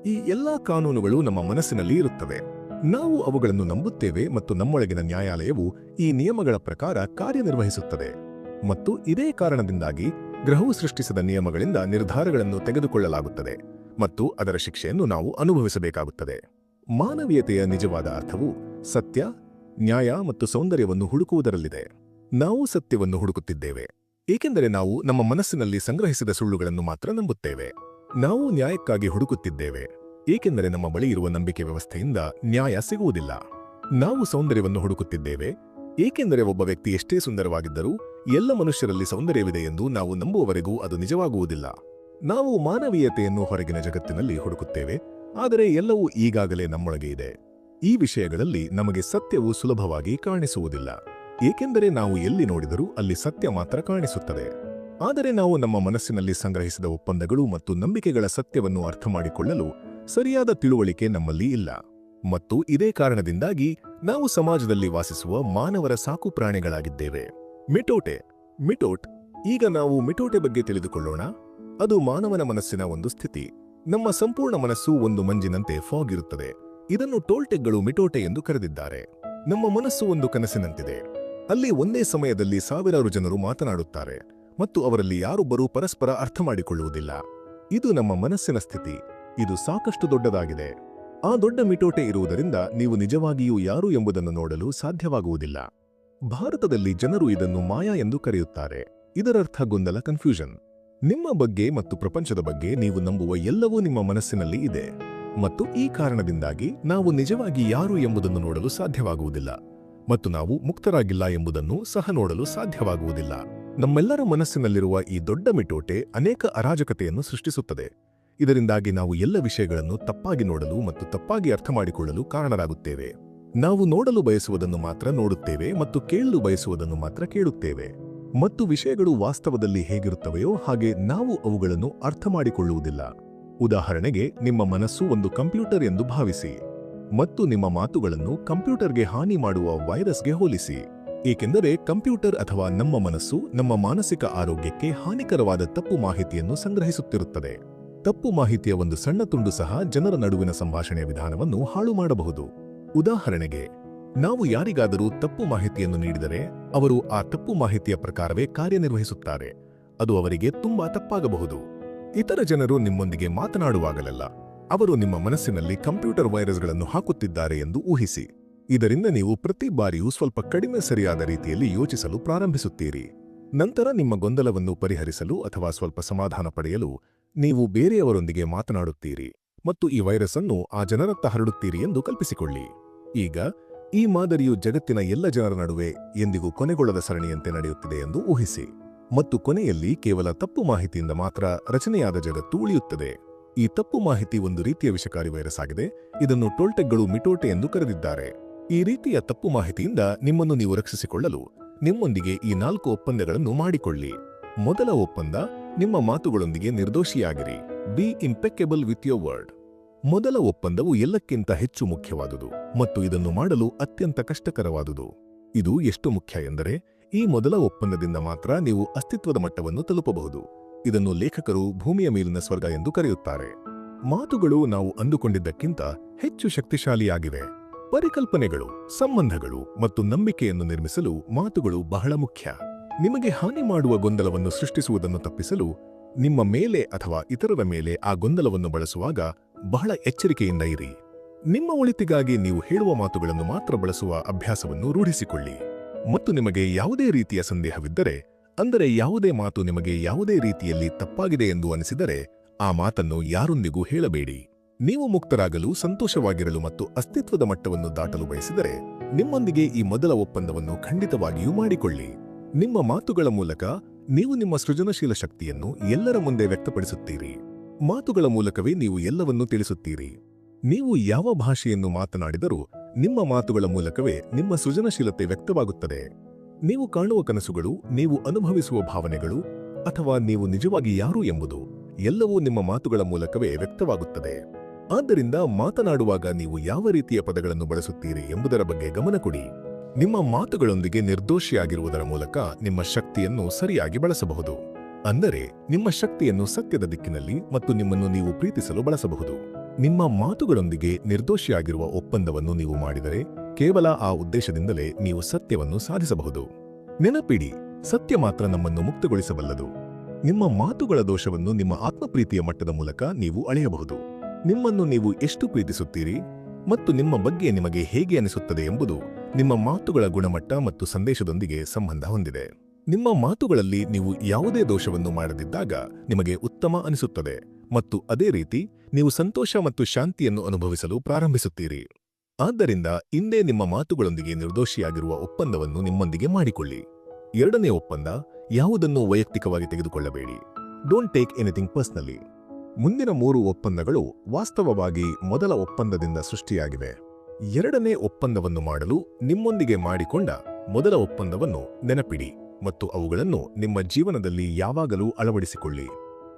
ಈ ಎಲ್ಲಾ ಕಾನೂನುಗಳು ನಮ್ಮ ಮನಸ್ಸಿನಲ್ಲಿ ಇರುತ್ತವೆ. ನಾವು ಅವುಗಳನ್ನು ನಂಬುತ್ತೇವೆ ಮತ್ತು ನಮ್ಮೊಳಗಿನ ನ್ಯಾಯಾಲಯವು ಈ ನಿಯಮಗಳ ಪ್ರಕಾರ ಕಾರ್ಯನಿರ್ವಹಿಸುತ್ತದೆ. ಮತ್ತು ಇದೇ ಕಾರಣದಿಂದಾಗಿ ಗ್ರಹವು ಸೃಷ್ಟಿಸಿದ ನಿಯಮಗಳಿಂದ ನಿರ್ಧಾರಗಳನ್ನು ತೆಗೆದುಕೊಳ್ಳಲಾಗುತ್ತದೆ ಮತ್ತು ಅದರ ಶಿಕ್ಷೆಯನ್ನು ನಾವು ಅನುಭವಿಸಬೇಕಾಗುತ್ತದೆ. ಮಾನವೀಯತೆಯ ನಿಜವಾದ ಅರ್ಥವು ಸತ್ಯ, ನ್ಯಾಯ ಮತ್ತು ಸೌಂದರ್ಯವನ್ನು ಹುಡುಕುವುದರಲ್ಲಿದೆ. ನಾವು ಸತ್ಯವನ್ನು ಹುಡುಕುತ್ತಿದ್ದೇವೆ, ಏಕೆಂದರೆ ನಾವು ನಮ್ಮ ಮನಸ್ಸಿನಲ್ಲಿ ಸಂಗ್ರಹಿಸಿದ ಸುಳ್ಳುಗಳನ್ನು ಮಾತ್ರ ನಂಬುತ್ತೇವೆ. ನಾವು ನ್ಯಾಯಕ್ಕಾಗಿ ಹುಡುಕುತ್ತಿದ್ದೇವೆ, ಏಕೆಂದರೆ ನಮ್ಮ ಬಳಿ ಇರುವ ನಂಬಿಕೆ ವ್ಯವಸ್ಥೆಯಿಂದ ನ್ಯಾಯ ಸಿಗುವುದಿಲ್ಲ. ನಾವು ಸೌಂದರ್ಯವನ್ನು ಹುಡುಕುತ್ತಿದ್ದೇವೆ, ಏಕೆಂದರೆ ಒಬ್ಬ ವ್ಯಕ್ತಿ ಎಷ್ಟೇ ಸುಂದರವಾಗಿದ್ದರೂ ಎಲ್ಲ ಮನುಷ್ಯರಲ್ಲಿ ಸೌಂದರ್ಯವಿದೆ ಎಂದು ನಾವು ನಂಬುವವರೆಗೂ ಅದು ನಿಜವಾಗುವುದಿಲ್ಲ. ನಾವು ಮಾನವೀಯತೆಯನ್ನು ಹೊರಗಿನ ಜಗತ್ತಿನಲ್ಲಿ ಹುಡುಕುತ್ತೇವೆ ಆದರೆ ಎಲ್ಲವೂ ಈಗಾಗಲೇ ನಮ್ಮೊಳಗೆ ಇದೆ. ಈ ವಿಷಯಗಳಲ್ಲಿ ನಮಗೆ ಸತ್ಯವು ಸುಲಭವಾಗಿ ಕಾಣಿಸುವುದಿಲ್ಲ. ಏಕೆಂದರೆ ನಾವು ಎಲ್ಲಿ ನೋಡಿದರೂ ಅಲ್ಲಿ ಸತ್ಯ ಮಾತ್ರ ಕಾಣಿಸುತ್ತದೆ. ಆದರೆ ನಾವು ನಮ್ಮ ಮನಸ್ಸಿನಲ್ಲಿ ಸಂಗ್ರಹಿಸಿದ ಒಪ್ಪಂದಗಳು ಮತ್ತು ನಂಬಿಕೆಗಳ ಸತ್ಯವನ್ನು ಅರ್ಥಮಾಡಿಕೊಳ್ಳಲು ಸರಿಯಾದ ತಿಳುವಳಿಕೆ ನಮ್ಮಲ್ಲಿ ಇಲ್ಲ. ಮತ್ತು ಇದೇ ಕಾರಣದಿಂದಾಗಿ ನಾವು ಸಮಾಜದಲ್ಲಿ ವಾಸಿಸುವ ಮಾನವರ ಸಾಕು ಪ್ರಾಣಿಗಳಾಗಿದ್ದೇವೆ. ಮಿಟೋಟೆ, ಮಿಟೋಟ್, ಈಗ ನಾವು ಮಿಟೋಟೆ ಬಗ್ಗೆ ತಿಳಿದುಕೊಳ್ಳೋಣ. ಅದು ಮಾನವನ ಮನಸ್ಸಿನ ಒಂದು ಸ್ಥಿತಿ. ನಮ್ಮ ಸಂಪೂರ್ಣ ಮನಸ್ಸು ಒಂದು ಮಂಜಿನಂತೆ ಫಾಗ್ ಇರುತ್ತದೆ. ಇದನ್ನು ಟೋಲ್ಟೆಗಳು ಮಿಟೋಟೆ ಎಂದು ಕರೆದಿದ್ದಾರೆ. ನಮ್ಮ ಮನಸ್ಸು ಒಂದು ಕನಸಿನಂತಿದೆ. ಅಲ್ಲಿ ಒಂದೇ ಸಮಯದಲ್ಲಿ ಸಾವಿರಾರು ಜನರು ಮಾತನಾಡುತ್ತಾರೆ ಮತ್ತು ಅವರಲ್ಲಿ ಯಾರೊಬ್ಬರೂ ಪರಸ್ಪರ ಅರ್ಥ ಮಾಡಿಕೊಳ್ಳುವುದಿಲ್ಲ ಇದು ನಮ್ಮ ಮನಸ್ಸಿನ ಸ್ಥಿತಿ. ಇದು ಸಾಕಷ್ಟು ದೊಡ್ಡದಾಗಿದೆ. ಆ ದೊಡ್ಡ ಮಿಟೋಟೆ ಇರುವುದರಿಂದ ನೀವು ನಿಜವಾಗಿಯೂ ಯಾರು ಎಂಬುದನ್ನು ನೋಡಲು ಸಾಧ್ಯವಾಗುವುದಿಲ್ಲ. ಭಾರತದಲ್ಲಿ ಜನರು ಇದನ್ನು ಮಾಯಾ ಎಂದು ಕರೆಯುತ್ತಾರೆ. ಇದರರ್ಥ ಗೊಂದಲ ಕನ್ಫ್ಯೂಷನ್ ನಿಮ್ಮ ಬಗ್ಗೆ ಮತ್ತು ಪ್ರಪಂಚದ ಬಗ್ಗೆ ನೀವು ನಂಬುವ ಎಲ್ಲವೂ ನಿಮ್ಮ ಮನಸ್ಸಿನಲ್ಲಿ ಇದೆ. ಮತ್ತು ಈ ಕಾರಣದಿಂದಾಗಿ ನಾವು ನಿಜವಾಗಿ ಯಾರು ಎಂಬುದನ್ನು ನೋಡಲು ಸಾಧ್ಯವಾಗುವುದಿಲ್ಲ. ಮತ್ತು ನಾವು ಮುಕ್ತರಾಗಿಲ್ಲ ಎಂಬುದನ್ನು ಸಹ ನೋಡಲು ಸಾಧ್ಯವಾಗುವುದಿಲ್ಲ. ನಮ್ಮೆಲ್ಲರ ಮನಸ್ಸಿನಲ್ಲಿರುವ ಈ ದೊಡ್ಡ ಮಿಟೋಟೆ ಅನೇಕ ಅರಾಜಕತೆಯನ್ನು ಸೃಷ್ಟಿಸುತ್ತದೆ. ಇದರಿಂದಾಗಿ ನಾವು ಎಲ್ಲ ವಿಷಯಗಳನ್ನು ತಪ್ಪಾಗಿ ನೋಡಲು ಮತ್ತು ತಪ್ಪಾಗಿ ಅರ್ಥ ಮಾಡಿಕೊಳ್ಳಲು ಕಾರಣರಾಗುತ್ತೇವೆ. ನಾವು ನೋಡಲು ಬಯಸುವುದನ್ನು ಮಾತ್ರ ನೋಡುತ್ತೇವೆ ಮತ್ತು ಕೇಳಲು ಬಯಸುವುದನ್ನು ಮಾತ್ರ ಕೇಳುತ್ತೇವೆ. ಮತ್ತು ವಿಷಯಗಳು ವಾಸ್ತವದಲ್ಲಿ ಹೇಗಿರುತ್ತವೆಯೋ ಹಾಗೆ ನಾವು ಅವುಗಳನ್ನು ಅರ್ಥ ಮಾಡಿಕೊಳ್ಳುವುದಿಲ್ಲ ಉದಾಹರಣೆಗೆ, ನಿಮ್ಮ ಮನಸ್ಸು ಒಂದು ಕಂಪ್ಯೂಟರ್ ಎಂದು ಭಾವಿಸಿ, ಮತ್ತು ನಿಮ್ಮ ಮಾತುಗಳನ್ನು ಕಂಪ್ಯೂಟರ್ಗೆ ಹಾನಿ ಮಾಡುವ ವೈರಸ್ಗೆ ಹೋಲಿಸಿ. ಏಕೆಂದರೆ, ಕಂಪ್ಯೂಟರ್ ಅಥವಾ ನಮ್ಮ ಮನಸ್ಸು ನಮ್ಮ ಮಾನಸಿಕ ಆರೋಗ್ಯಕ್ಕೆ ಹಾನಿಕರವಾದ ತಪ್ಪು ಮಾಹಿತಿಯನ್ನು ಸಂಗ್ರಹಿಸುತ್ತಿರುತ್ತದೆ. ತಪ್ಪು ಮಾಹಿತಿಯ ಒಂದು ಸಣ್ಣ ತುಂಡು ಸಹ ಜನರ ನಡುವಿನ ಸಂಭಾಷಣೆಯ ವಿಧಾನವನ್ನು ಹಾಳು ಮಾಡಬಹುದು ಉದಾಹರಣೆಗೆ ನಾವು ಯಾರಿಗಾದರೂ ತಪ್ಪು ಮಾಹಿತಿಯನ್ನು ನೀಡಿದರೆ ಅವರು ಆ ತಪ್ಪು ಮಾಹಿತಿಯ ಪ್ರಕಾರವೇ ಕಾರ್ಯನಿರ್ವಹಿಸುತ್ತಾರೆ. ಅದು ಅವರಿಗೆ ತುಂಬಾ ತಪ್ಪಾಗಬಹುದು. ಇತರ ಜನರು ನಿಮ್ಮೊಂದಿಗೆ ಮಾತನಾಡುವಾಗಲೆಲ್ಲ ಅವರು ನಿಮ್ಮ ಮನಸ್ಸಿನಲ್ಲಿ ಕಂಪ್ಯೂಟರ್ ವೈರಸ್ಗಳನ್ನು ಹಾಕುತ್ತಿದ್ದಾರೆ ಎಂದು ಊಹಿಸಿ. ಇದರಿಂದ ನೀವು ಪ್ರತಿ ಬಾರಿಯೂ ಸ್ವಲ್ಪ ಕಡಿಮೆ ಸರಿಯಾದ ರೀತಿಯಲ್ಲಿ ಯೋಚಿಸಲು ಪ್ರಾರಂಭಿಸುತ್ತೀರಿ. ನಂತರ ನಿಮ್ಮ ಗೊಂದಲವನ್ನು ಪರಿಹರಿಸಲು ಅಥವಾ ಸ್ವಲ್ಪ ಸಮಾಧಾನ ಪಡೆಯಲು ನೀವು ಬೇರೆಯವರೊಂದಿಗೆ ಮಾತನಾಡುತ್ತೀರಿ ಮತ್ತು ಈ ವೈರಸ್ ಅನ್ನು ಆ ಜನರತ್ತ ಹರಡುತ್ತೀರಿ ಎಂದು ಕಲ್ಪಿಸಿಕೊಳ್ಳಿ. ಈಗ ಈ ಮಾದರಿಯು ಜಗತ್ತಿನ ಎಲ್ಲ ಜನರ ನಡುವೆ ಎಂದಿಗೂ ಕೊನೆಗೊಳ್ಳದ ಸರಣಿಯಂತೆ ನಡೆಯುತ್ತಿದೆ ಎಂದು ಊಹಿಸಿ. ಮತ್ತು ಕೊನೆಯಲ್ಲಿ ಕೇವಲ ತಪ್ಪು ಮಾಹಿತಿಯಿಂದ ಮಾತ್ರ ರಚನೆಯಾದ ಜಗತ್ತು ಉಳಿಯುತ್ತದೆ. ಈ ತಪ್ಪು ಮಾಹಿತಿ ಒಂದು ರೀತಿಯ ವಿಷಕಾರಿ ವೈರಸ್ ಆಗಿದೆ. ಇದನ್ನು ಟೋಲ್ಟೆಕ್ಗಳು ಮಿಟೋಟೆ ಎಂದು ಕರೆದಿದ್ದಾರೆ. ಈ ರೀತಿಯ ತಪ್ಪು ಮಾಹಿತಿಯಿಂದ ನಿಮ್ಮನ್ನು ನೀವು ರಕ್ಷಿಸಿಕೊಳ್ಳಲು ನಿಮ್ಮೊಂದಿಗೆ ಈ ನಾಲ್ಕು ಒಪ್ಪಂದಗಳನ್ನು ಮಾಡಿಕೊಳ್ಳಿ. ಮೊದಲ ಒಪ್ಪಂದ ನಿಮ್ಮ ಮಾತುಗಳೊಂದಿಗೆ ನಿರ್ದೋಷಿಯಾಗಿರಿ. Be impeccable with your word ಮೊದಲ ಒಪ್ಪಂದವು ಎಲ್ಲಕ್ಕಿಂತ ಹೆಚ್ಚು ಮುಖ್ಯವಾದುದು ಮತ್ತು ಇದನ್ನು ಮಾಡಲು ಅತ್ಯಂತ ಕಷ್ಟಕರವಾದುದು. ಇದು ಎಷ್ಟು ಮುಖ್ಯ ಎಂದರೆ, ಈ ಮೊದಲ ಒಪ್ಪಂದದಿಂದ ಮಾತ್ರ ನೀವು ಅಸ್ತಿತ್ವದ ಮಟ್ಟವನ್ನು ತಲುಪಬಹುದು. ಇದನ್ನು ಲೇಖಕರು ಭೂಮಿಯ ಮೇಲಿನ ಸ್ವರ್ಗ ಎಂದು ಕರೆಯುತ್ತಾರೆ. ಮಾತುಗಳು ನಾವು ಅಂದುಕೊಂಡಿದ್ದಕ್ಕಿಂತ ಹೆಚ್ಚು ಶಕ್ತಿಶಾಲಿಯಾಗಿವೆ. ಪರಿಕಲ್ಪನೆಗಳು, ಸಂಬಂಧಗಳು ಮತ್ತು ನಂಬಿಕೆಯನ್ನು ನಿರ್ಮಿಸಲು ಮಾತುಗಳು ಬಹಳ ಮುಖ್ಯ. ನಿಮಗೆ ಹಾನಿ ಮಾಡುವ ಗೊಂದಲವನ್ನು ಸೃಷ್ಟಿಸುವುದನ್ನು ತಪ್ಪಿಸಲು ನಿಮ್ಮ ಮೇಲೆ ಅಥವಾ ಇತರರ ಮೇಲೆ ಆ ಗೊಂದಲವನ್ನು ಬಳಸುವಾಗ ಬಹಳ ಎಚ್ಚರಿಕೆಯಿಂದ ಇರಿ. ನಿಮ್ಮ ಒಳಿತಿಗಾಗಿ ನೀವು ಹೇಳುವ ಮಾತುಗಳನ್ನು ಮಾತ್ರ ಬಳಸುವ ಅಭ್ಯಾಸವನ್ನು ರೂಢಿಸಿಕೊಳ್ಳಿ. ಮತ್ತು ನಿಮಗೆ ಯಾವುದೇ ರೀತಿಯ ಸಂದೇಹವಿದ್ದರೆ, ಅಂದರೆ ಯಾವುದೇ ಮಾತು ನಿಮಗೆ ಯಾವುದೇ ರೀತಿಯಲ್ಲಿ ತಪ್ಪಾಗಿದೆ ಎಂದು ಅನಿಸಿದರೆ, ಆ ಮಾತನ್ನು ಯಾರೊಂದಿಗೂ ಹೇಳಬೇಡಿ. ನೀವು ಮುಕ್ತರಾಗಲು, ಸಂತೋಷವಾಗಿರಲು ಮತ್ತು ಅಸ್ತಿತ್ವದ ಮಟ್ಟವನ್ನು ದಾಟಲು ಬಯಸಿದರೆ, ನಿಮ್ಮೊಂದಿಗೆ ಈ ಮೊದಲ ಒಪ್ಪಂದವನ್ನು ಖಂಡಿತವಾಗಿಯೂ ಮಾಡಿಕೊಳ್ಳಿ. ನಿಮ್ಮ ಮಾತುಗಳ ಮೂಲಕ ನೀವು ನಿಮ್ಮ ಸೃಜನಶೀಲ ಶಕ್ತಿಯನ್ನು ಎಲ್ಲರ ಮುಂದೆ ವ್ಯಕ್ತಪಡಿಸುತ್ತೀರಿ. ಮಾತುಗಳ ಮೂಲಕವೇ ನೀವು ಎಲ್ಲವನ್ನೂ ತಿಳಿಸುತ್ತೀರಿ. ನೀವು ಯಾವ ಭಾಷೆಯನ್ನು ಮಾತನಾಡಿದರೂ ನಿಮ್ಮ ಮಾತುಗಳ ಮೂಲಕವೇ ನಿಮ್ಮ ಸೃಜನಶೀಲತೆ ವ್ಯಕ್ತವಾಗುತ್ತದೆ. ನೀವು ಕಾಣುವ ಕನಸುಗಳು, ನೀವು ಅನುಭವಿಸುವ ಭಾವನೆಗಳು, ಅಥವಾ ನೀವು ನಿಜವಾಗಿ ಯಾರು ಎಂಬುದು ಎಲ್ಲವೂ ನಿಮ್ಮ ಮಾತುಗಳ ಮೂಲಕವೇ ವ್ಯಕ್ತವಾಗುತ್ತದೆ. ಆದ್ದರಿಂದ ಮಾತನಾಡುವಾಗ ನೀವು ಯಾವ ರೀತಿಯ ಪದಗಳನ್ನು ಬಳಸುತ್ತೀರಿ ಎಂಬುದರ ಬಗ್ಗೆ ಗಮನ ಕೊಡಿ. ನಿಮ್ಮ ಮಾತುಗಳೊಂದಿಗೆ ನಿರ್ದೋಷಿಯಾಗಿರುವುದರ ಮೂಲಕ ನಿಮ್ಮ ಶಕ್ತಿಯನ್ನು ಸರಿಯಾಗಿ ಬಳಸಬಹುದು. ಅಂದರೆ ನಿಮ್ಮ ಶಕ್ತಿಯನ್ನು ಸತ್ಯದ ದಿಕ್ಕಿನಲ್ಲಿ ಮತ್ತು ನಿಮ್ಮನ್ನು ನೀವು ಪ್ರೀತಿಸಲು ಬಳಸಬಹುದು. ನಿಮ್ಮ ಮಾತುಗಳೊಂದಿಗೆ ನಿರ್ದೋಷಿಯಾಗಿರುವ ಒಪ್ಪಂದವನ್ನು ನೀವು ಮಾಡಿದರೆ ಕೇವಲ ಆ ಉದ್ದೇಶದಿಂದಲೇ ನೀವು ಸತ್ಯವನ್ನು ಸಾಧಿಸಬಹುದು. ನೆನಪಿಡಿ, ಸತ್ಯ ಮಾತ್ರ ನಮ್ಮನ್ನು ಮುಕ್ತಗೊಳಿಸಬಲ್ಲದು. ನಿಮ್ಮ ಮಾತುಗಳ ದೋಷವನ್ನು ನಿಮ್ಮ ಆತ್ಮಪ್ರೀತಿಯ ಮಟ್ಟದ ಮೂಲಕ ನೀವು ಅಳೆಯಬಹುದು. ನಿಮ್ಮನ್ನು ನೀವು ಎಷ್ಟು ಪ್ರೀತಿಸುತ್ತೀರಿ ಮತ್ತು ನಿಮ್ಮ ಬಗ್ಗೆ ನಿಮಗೆ ಹೇಗೆ ಅನಿಸುತ್ತದೆ ಎಂಬುದು ನಿಮ್ಮ ಮಾತುಗಳ ಗುಣಮಟ್ಟ ಮತ್ತು ಸಂದೇಶದೊಂದಿಗೆ ಸಂಬಂಧ ಹೊಂದಿದೆ. ನಿಮ್ಮ ಮಾತುಗಳಲ್ಲಿ ನೀವು ಯಾವುದೇ ದೋಷವನ್ನು ಮಾಡದಿದ್ದಾಗ ನಿಮಗೆ ಉತ್ತಮ ಅನಿಸುತ್ತದೆ ಮತ್ತು ಅದೇ ರೀತಿ ನೀವು ಸಂತೋಷ ಮತ್ತು ಶಾಂತಿಯನ್ನು ಅನುಭವಿಸಲು ಪ್ರಾರಂಭಿಸುತ್ತೀರಿ. ಆದ್ದರಿಂದ ಇಂದೇ ನಿಮ್ಮ ಮಾತುಗಳೊಂದಿಗೆ ನಿರ್ದೋಷಿಯಾಗಿರುವ ಒಪ್ಪಂದವನ್ನು ನಿಮ್ಮೊಂದಿಗೆ ಮಾಡಿಕೊಳ್ಳಿ. ಎರಡನೇ ಒಪ್ಪಂದ, ಯಾವುದನ್ನು ವೈಯಕ್ತಿಕವಾಗಿ ತೆಗೆದುಕೊಳ್ಳಬೇಡಿ. ಡೋಂಟ್ ಟೇಕ್ ಎನಿಥಿಂಗ್ ಪರ್ಸ್ನಲಿ ಮುಂದಿನ ಮೂರು ಒಪ್ಪಂದಗಳು ವಾಸ್ತವವಾಗಿ ಮೊದಲ ಒಪ್ಪಂದದಿಂದ ಸೃಷ್ಟಿಯಾಗಿವೆ. ಎರಡನೇ ಒಪ್ಪಂದವನ್ನು ಮಾಡಲು ನಿಮ್ಮೊಂದಿಗೆ ಮಾಡಿಕೊಂಡ ಮೊದಲ ಒಪ್ಪಂದವನ್ನು ನೆನಪಿಡಿ. ಮತ್ತು ಅವುಗಳನ್ನು ನಿಮ್ಮ ಜೀವನದಲ್ಲಿ ಯಾವಾಗಲೂ ಅಳವಡಿಸಿಕೊಳ್ಳಿ.